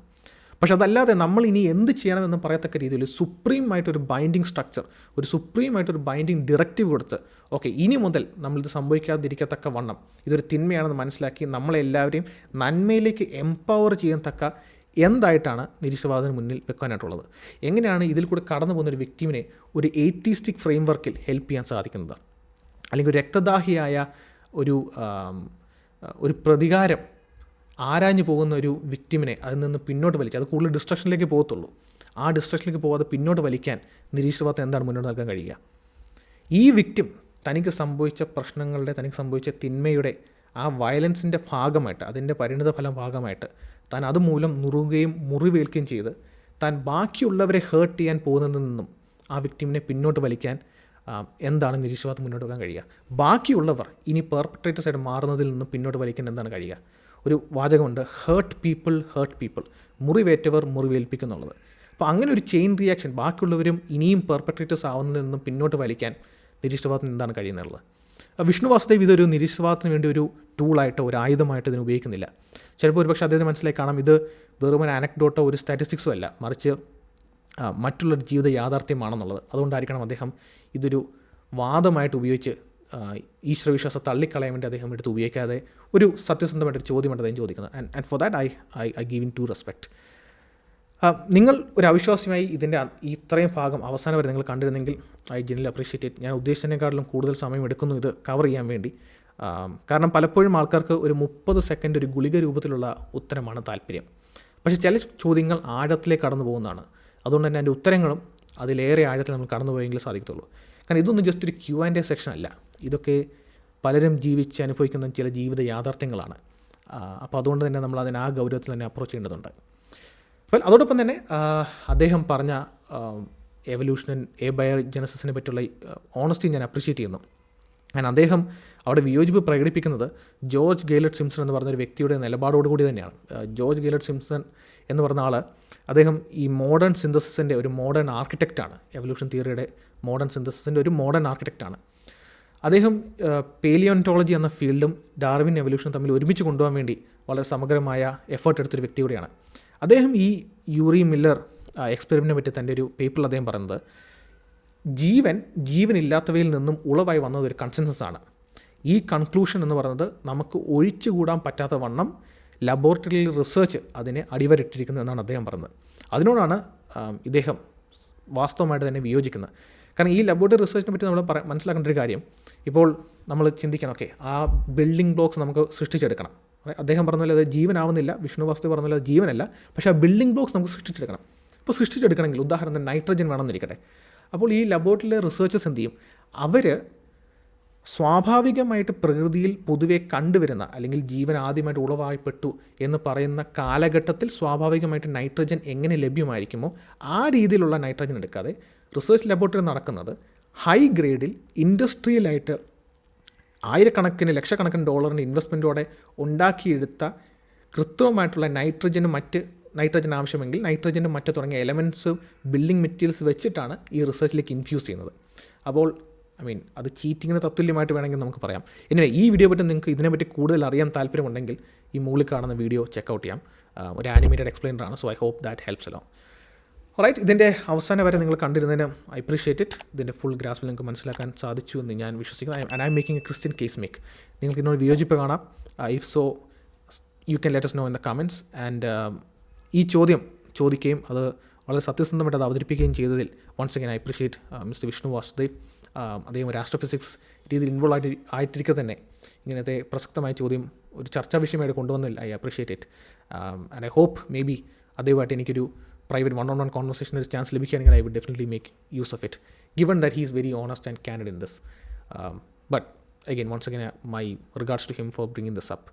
പക്ഷെ അതല്ലാതെ നമ്മൾ ഇനി എന്ത് ചെയ്യണമെന്ന് പറയത്തക്ക രീതിയിൽ സുപ്രീം ആയിട്ടൊരു ബൈൻഡിങ് സ്ട്രക്ചർ ഒരു സുപ്രീം ആയിട്ടൊരു ബൈൻഡിങ് ഡയറക്റ്റീവ് കൊടുത്ത് ഓക്കെ ഇനി മുതൽ നമ്മളിത് സംഭവിക്കാതിരിക്കത്തക്ക വണ്ണം ഇതൊരു തിന്മയാണെന്ന് മനസ്സിലാക്കി നമ്മളെല്ലാവരെയും നന്മയിലേക്ക് എംപവർ ചെയ്യാൻ തക്ക എന്തായിട്ടാണ് നിരീശ്വരവാദത്തിന് മുന്നിൽ വെക്കാനായിട്ടുള്ളത്. എങ്ങനെയാണ് ഇതിൽ കൂടെ കടന്നു പോകുന്ന ഒരു വ്യക്തിമിനെ ഒരു എയ്ത്തീസ്റ്റിക് ഫ്രെയിംവർക്കിൽ ഹെൽപ്പ് ചെയ്യാൻ സാധിക്കുന്നത്? അല്ലെങ്കിൽ രക്തദാഹിയായ ഒരു ഒരു പ്രതികാരം ആരാഞ്ഞു പോകുന്ന ഒരു വിക്ടിമിനെ അതിൽ നിന്ന് പിന്നോട്ട് വലിച്ച് അത് കൂടുതൽ ഡിസ്ട്രക്ഷനിലേക്ക് പോകത്തുള്ളൂ. ആ ഡിസ്ട്രക്ഷനിലേക്ക് പോകാതെ പിന്നോട്ട് വലിക്കാൻ നിരീശ്വരവാദം എന്താണ് മുന്നോട്ട് നൽകാൻ കഴിയുക? ഈ വിക്ടിം തനിക്ക് സംഭവിച്ച പ്രശ്നങ്ങളുടെ തനിക്ക് സംഭവിച്ച തിന്മയുടെ ആ വയലൻസിന്റെ ഭാഗമായിട്ട് അതിന്റെ പരിണിത ഫലം ഭാഗമായിട്ട് താൻ അതുമൂലം നുറുകയും മുറിവേൽക്കുകയും ചെയ്ത് താൻ ബാക്കിയുള്ളവരെ ഹേർട്ട് ചെയ്യാൻ പോകുന്നതിൽ നിന്നും ആ വിക്ടിമിനെ പിന്നോട്ട് വലിക്കാൻ എന്താണ് നിരീശ്വരവാദം മുന്നോട്ട് പോകാൻ കഴിയുക? ബാക്കിയുള്ളവർ ഇനി പെർപ്പട്രേറ്റേഴ്സ് ആയിട്ട് മാറുന്നതിൽ നിന്ന് പിന്നോട്ട് വലിക്കാൻ എന്താണ് കഴിയുക? ഒരു വാചകമുണ്ട് ഹേർട്ട് പീപ്പിൾ ഹേർട്ട് പീപ്പിൾ മുറിവേറ്റവർ മുറിവേൽപ്പിക്കുന്നുള്ളത്. അപ്പോൾ അങ്ങനെ ഒരു ചെയിൻ റിയാക്ഷൻ ബാക്കിയുള്ളവരും ഇനിയും പെർപ്പറേറ്റേഴ്സ് ആവുന്നതിൽ നിന്നും പിന്നോട്ട് വലിക്കാൻ നിരീക്ഷണവാദത്തിന് എന്താണ് കഴിയുന്നുള്ളത് വിഷ്ണു വാസുദേവ് ഇതൊരു നിരീക്ഷണവാദത്തിന് വേണ്ടി ഒരു ടൂളായിട്ടോ ഒരു ആയുധമായിട്ടോ ഇതിന് ഉപയോഗിക്കുന്നില്ല. ചിലപ്പോൾ ഒരുപക്ഷെ അദ്ദേഹത്തിന് മനസ്സിലായി കാണാം ഇത് വെറും ഒരു അനക്ഡോട്ടോ ഒരു സ്റ്റാറ്റിസ്റ്റിക്സോ അല്ല. മറിച്ച് മറ്റുള്ളൊരു ജീവിത യാഥാർത്ഥ്യമാണെന്നുള്ളത്. അതുകൊണ്ടായിരിക്കണം അദ്ദേഹം ഇതൊരു വാദമായിട്ട് ഉപയോഗിച്ച് ഈശ്വരവിശ്വാസം തള്ളിക്കളയാൻ വേണ്ടി അദ്ദേഹം എടുത്ത് ഉപയോഗിക്കാതെ ഒരു സത്യസന്ധമായിട്ടൊരു ചോദ്യമായിട്ട് അദ്ദേഹം ചോദിക്കുന്നത്. And and for that I I I give in to respect നിങ്ങൾ ഒരു അവിശ്വാസിയായി ഇതിന്റെ ഇത്രയും ഭാഗം അവസാനം വരെ നിങ്ങൾ കണ്ടിരുന്നെങ്കിൽ ഐ ജനറലി അപ്രീഷിയേറ്റ് ഇറ്റ് ഞാൻ ഉദ്ദേശിച്ചതിനേക്കാളും കൂടുതൽ സമയം എടുക്കുന്നു ഇത് കവർ ചെയ്യാൻ വേണ്ടി. കാരണം പലപ്പോഴും ആൾക്കാർക്ക് ഒരു മുപ്പത് സെക്കൻഡ് ഒരു ഗുളിക രൂപത്തിലുള്ള ഉത്തരമാണ് താല്പര്യം. പക്ഷേ ചില ചോദ്യങ്ങൾ ആഴത്തിലേക്ക് കടന്നു പോകുന്നതാണ് അതുകൊണ്ട് തന്നെ അതിന്റെ ഉത്തരങ്ങളും അതിലേറെ ആഴത്തിൽ നമ്മൾ കടന്നു പോയെങ്കിലും സാധിക്കത്തുള്ളൂ. കാരണം ഇതൊന്നും ജസ്റ്റ് ഒരു ക്യൂ ആൻഡ് എ സെക്ഷൻ അല്ല. ഇതൊക്കെ പലരും ജീവിച്ച് അനുഭവിക്കുന്ന ചില ജീവിത യാഥാർത്ഥ്യങ്ങളാണ്. അപ്പോൾ അതുകൊണ്ട് തന്നെ നമ്മൾ അതിനെ ആ ഗൗരവത്തിൽ തന്നെ അപ്രോച്ച് ചെയ്യേണ്ടതുണ്ട്. അപ്പോൾ അതോടൊപ്പം തന്നെ അദ്ദേഹം പറഞ്ഞ എവല്യൂഷൻ എ ബയർ ജനസസിനെ പറ്റിയുള്ള ഓണസ്റ്റി ഞാൻ അപ്രീഷിയേറ്റ് ചെയ്യുന്നു. ഞാൻ അദ്ദേഹം അവിടെ വിയോജിപ്പ് പ്രകടിപ്പിക്കുന്നത് ജോർജ് ഗെയ്ലറ്റ് സിംസൺ എന്ന് പറഞ്ഞൊരു വ്യക്തിയുടെ നിലപാടോടുകൂടി തന്നെയാണ്. ജോർജ് ഗെയ്ലറ്റ് സിംസൺ എന്ന് പറഞ്ഞ ആൾ അദ്ദേഹം ഈ മോഡേൺ സിന്തസിസിന്റെ ഒരു മോഡേൺ ആർക്കിടെക്റ്റാണ് എവല്യൂഷൻ തിയറിയുടെ മോഡേൺ സിന്തസിസിന്റെ ഒരു മോഡേൺ ആർക്കിടെക്റ്റാണ് അദ്ദേഹം പേലിയോൺറ്റോളജി എന്ന ഫീൽഡും ഡാർവിൻ എവല്യൂഷൻ തമ്മിൽ ഒരുമിച്ച് കൊണ്ടുപോകാൻ വേണ്ടി വളരെ സമഗ്രമായ എഫേർട്ട് എടുത്തൊരു വ്യക്തി കൂടിയാണ് അദ്ദേഹം ഈ യൂറി മില്ലർ എക്സ്പെരിമെന്റിനെ പറ്റി തന്റെ ഒരു പേപ്പറിൽ അദ്ദേഹം പറയുന്നത് ജീവൻ ജീവനില്ലാത്തവയിൽ നിന്നും ഉളവായി വന്നത് ഒരു കൺസെൻസസ് ആണ്. ഈ കൺക്ലൂഷൻ എന്ന് പറയുന്നത് നമുക്ക് ഒഴിച്ചുകൂടാൻ പറ്റാത്ത വണ്ണം ലബോറട്ടറിയിൽ റിസർച്ച് അതിനെ അടിവരിട്ടിരിക്കുന്നു എന്നാണ് അദ്ദേഹം പറഞ്ഞത് അതിനോടാണ് ഇദ്ദേഹം വാസ്തവമായിട്ട് തന്നെ വിയോജിക്കുന്നത്. കാരണം ഈ ലബോറട്ടറി റിസർച്ചിനെ പറ്റി നമ്മൾ മനസ്സിലാക്കേണ്ട ഒരു കാര്യം ഇപ്പോൾ നമ്മൾ ചിന്തിക്കണം ഓക്കെ ആ ബിൽഡിംഗ് ബ്ലോക്സ് നമുക്ക് സൃഷ്ടിച്ചെടുക്കണം. അദ്ദേഹം പറഞ്ഞ പോലെ അത് ജീവനാവുന്നില്ല വിഷ്ണു വാസ്തു പറഞ്ഞ പോലെ അത് ജീവനല്ല പക്ഷേ ആ ബിൽഡിംഗ് ബ്ലോക്സ് നമുക്ക് സൃഷ്ടിച്ചെടുക്കണം. ഇപ്പോൾ സൃഷ്ടിച്ചെടുക്കണമെങ്കിൽ ഉദാഹരണത്തിന് നൈട്രജൻ വേണമെന്നിരിക്കട്ടെ. അപ്പോൾ ഈ ലബോറട്ടറിയിലെ റിസർച്ചേഴ്സ് എന്ത് ചെയ്യും? അവർ സ്വാഭാവികമായിട്ട് പ്രകൃതിയിൽ പൊതുവെ കണ്ടുവരുന്ന അല്ലെങ്കിൽ ജീവൻ ആദ്യമായിട്ട് ഉളവായിപ്പെട്ടു എന്ന് പറയുന്ന കാലഘട്ടത്തിൽ സ്വാഭാവികമായിട്ട് നൈട്രജൻ എങ്ങനെ ലഭ്യമായിരിക്കുമോ ആ രീതിയിലുള്ള നൈട്രജൻ എടുക്കാതെ റിസർച്ച് ലബോറട്ടറി നടക്കുന്നത് ഹൈ ഗ്രേഡിൽ ഇൻഡസ്ട്രിയലായിട്ട് ആയിരക്കണക്കിന് ലക്ഷക്കണക്കിന് ഡോളറിന്റെ ഇൻവെസ്റ്റ്മെന്റോടെ ഉണ്ടാക്കിയെടുത്ത കൃത്രിമമായിട്ടുള്ള നൈട്രജനും മറ്റ് നൈട്രജൻ ആവശ്യമെങ്കിൽ നൈട്രജന്റെ മറ്റു തുടങ്ങിയ എലമെന്റ്സ് ബിൽഡിംഗ് മെറ്റീരിയൽസ് വെച്ചിട്ടാണ് ഈ റിസർച്ചിലേക്ക് ഇൻഫ്യൂസ് ചെയ്യുന്നത്. അപ്പോൾ ഐ മീൻ അത് ചീറ്റിങ്ങിന് തത്തുല്യമായിട്ട് വേണമെങ്കിൽ നമുക്ക് പറയാം. ഇനി ഈ വീഡിയോ പറ്റി നിങ്ങൾക്ക് ഇതിനെപ്പറ്റി കൂടുതൽ അറിയാൻ താല്പര്യമുണ്ടെങ്കിൽ ഈ മുകളിൽ കാണുന്ന വീഡിയോ ചെക്കൗട്ട് ചെയ്യാം. ആ, ഒരു ആനിമേറ്റഡ് എക്സ്പ്ലെയിനർ ആണ്. So I hope that helps all right ഇതിന്റെ അവസാനം വരെ നിങ്ങൾ കണ്ടിരുന്നതിന് ഐ അപ്രീഷിയേറ്റ് ഇറ്റ് ഇതിന്റെ ഫുൾ ഗ്രാസ്പിൽ നിങ്ങൾക്ക് മനസ്സിലാക്കാൻ സാധിച്ചു എന്ന് ഞാൻ വിശ്വസിക്കുന്നു. And I am making a Christian case make നിങ്ങൾക്ക് ഇതിനോട് വിയോജിപ്പ് കാണാം. If so you can let us know in the comments and ഈ ചോദ്യം ചോദിക്കുകയും അത് വളരെ സത്യസന്ധമായിട്ട് അത് അവതരിപ്പിക്കുകയും ചെയ്തതിൽ once again I appreciate mister Vishnu Vasudev. അദ്ദേഹം ഒരു ആസ്ട്രോഫിസിക്സ് രീതിയിൽ ഇൻവോൾവ് ആയിട്ട് ആയിട്ടിരിക്കെ തന്നെ. ഇങ്ങനത്തെ പ്രസക്തമായ ചോദ്യം ഒരു ചർച്ചാ വിഷയമായിട്ട് കൊണ്ടുവന്നതിൽ I appreciate it and I hope maybe അദ്ദേഹമായിട്ട് എനിക്കൊരു private one on one conversation ഒരു ചാൻസ് ലഭിക്കുകയാണെങ്കിൽ I would definitely make use of it given that he is very honest and candid in this but again once again my regards to him for bringing this up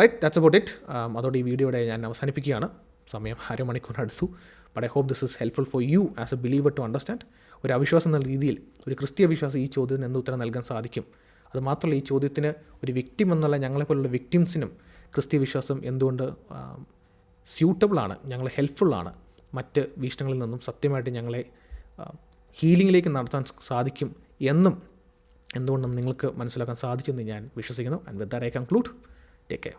right that's about it അതോടെ ഈ വീഡിയോയുടെ ഞാൻ അവസാനിപ്പിക്കുകയാണ്. സമയം അരമണിക്കൂർ അടുത്തു but I hope this is helpful for you as a believer to understand ഒരു അവിശ്വാസം എന്ന രീതിയിൽ ഒരു ക്രിസ്തീയ വിശ്വാസം ഈ ചോദ്യത്തിന് എന്ത് ഉത്തരം നൽകാൻ സാധിക്കും? അതുമാത്രമല്ല ഈ ചോദ്യത്തിന് ഒരു വിക്ടിം എന്നുള്ള ഞങ്ങളെപ്പോലുള്ള വിക്ടിംസിനും ക്രിസ്തീയ വിശ്വാസം എന്തുകൊണ്ട് സ്യൂട്ടബിളാണ് ഞങ്ങളെ ഹെൽപ്ഫുള്ളാണ് മറ്റ് വീക്ഷണങ്ങളിൽ നിന്നും സത്യമായിട്ട് ഞങ്ങളെ ഹീലിംഗിലേക്ക് നടത്താൻ സാധിക്കും എന്നും എന്തുകൊണ്ടും നിങ്ങൾക്ക് മനസ്സിലാക്കാൻ സാധിച്ചെന്ന് ഞാൻ വിശ്വസിക്കുന്നു. And with that I conclude take care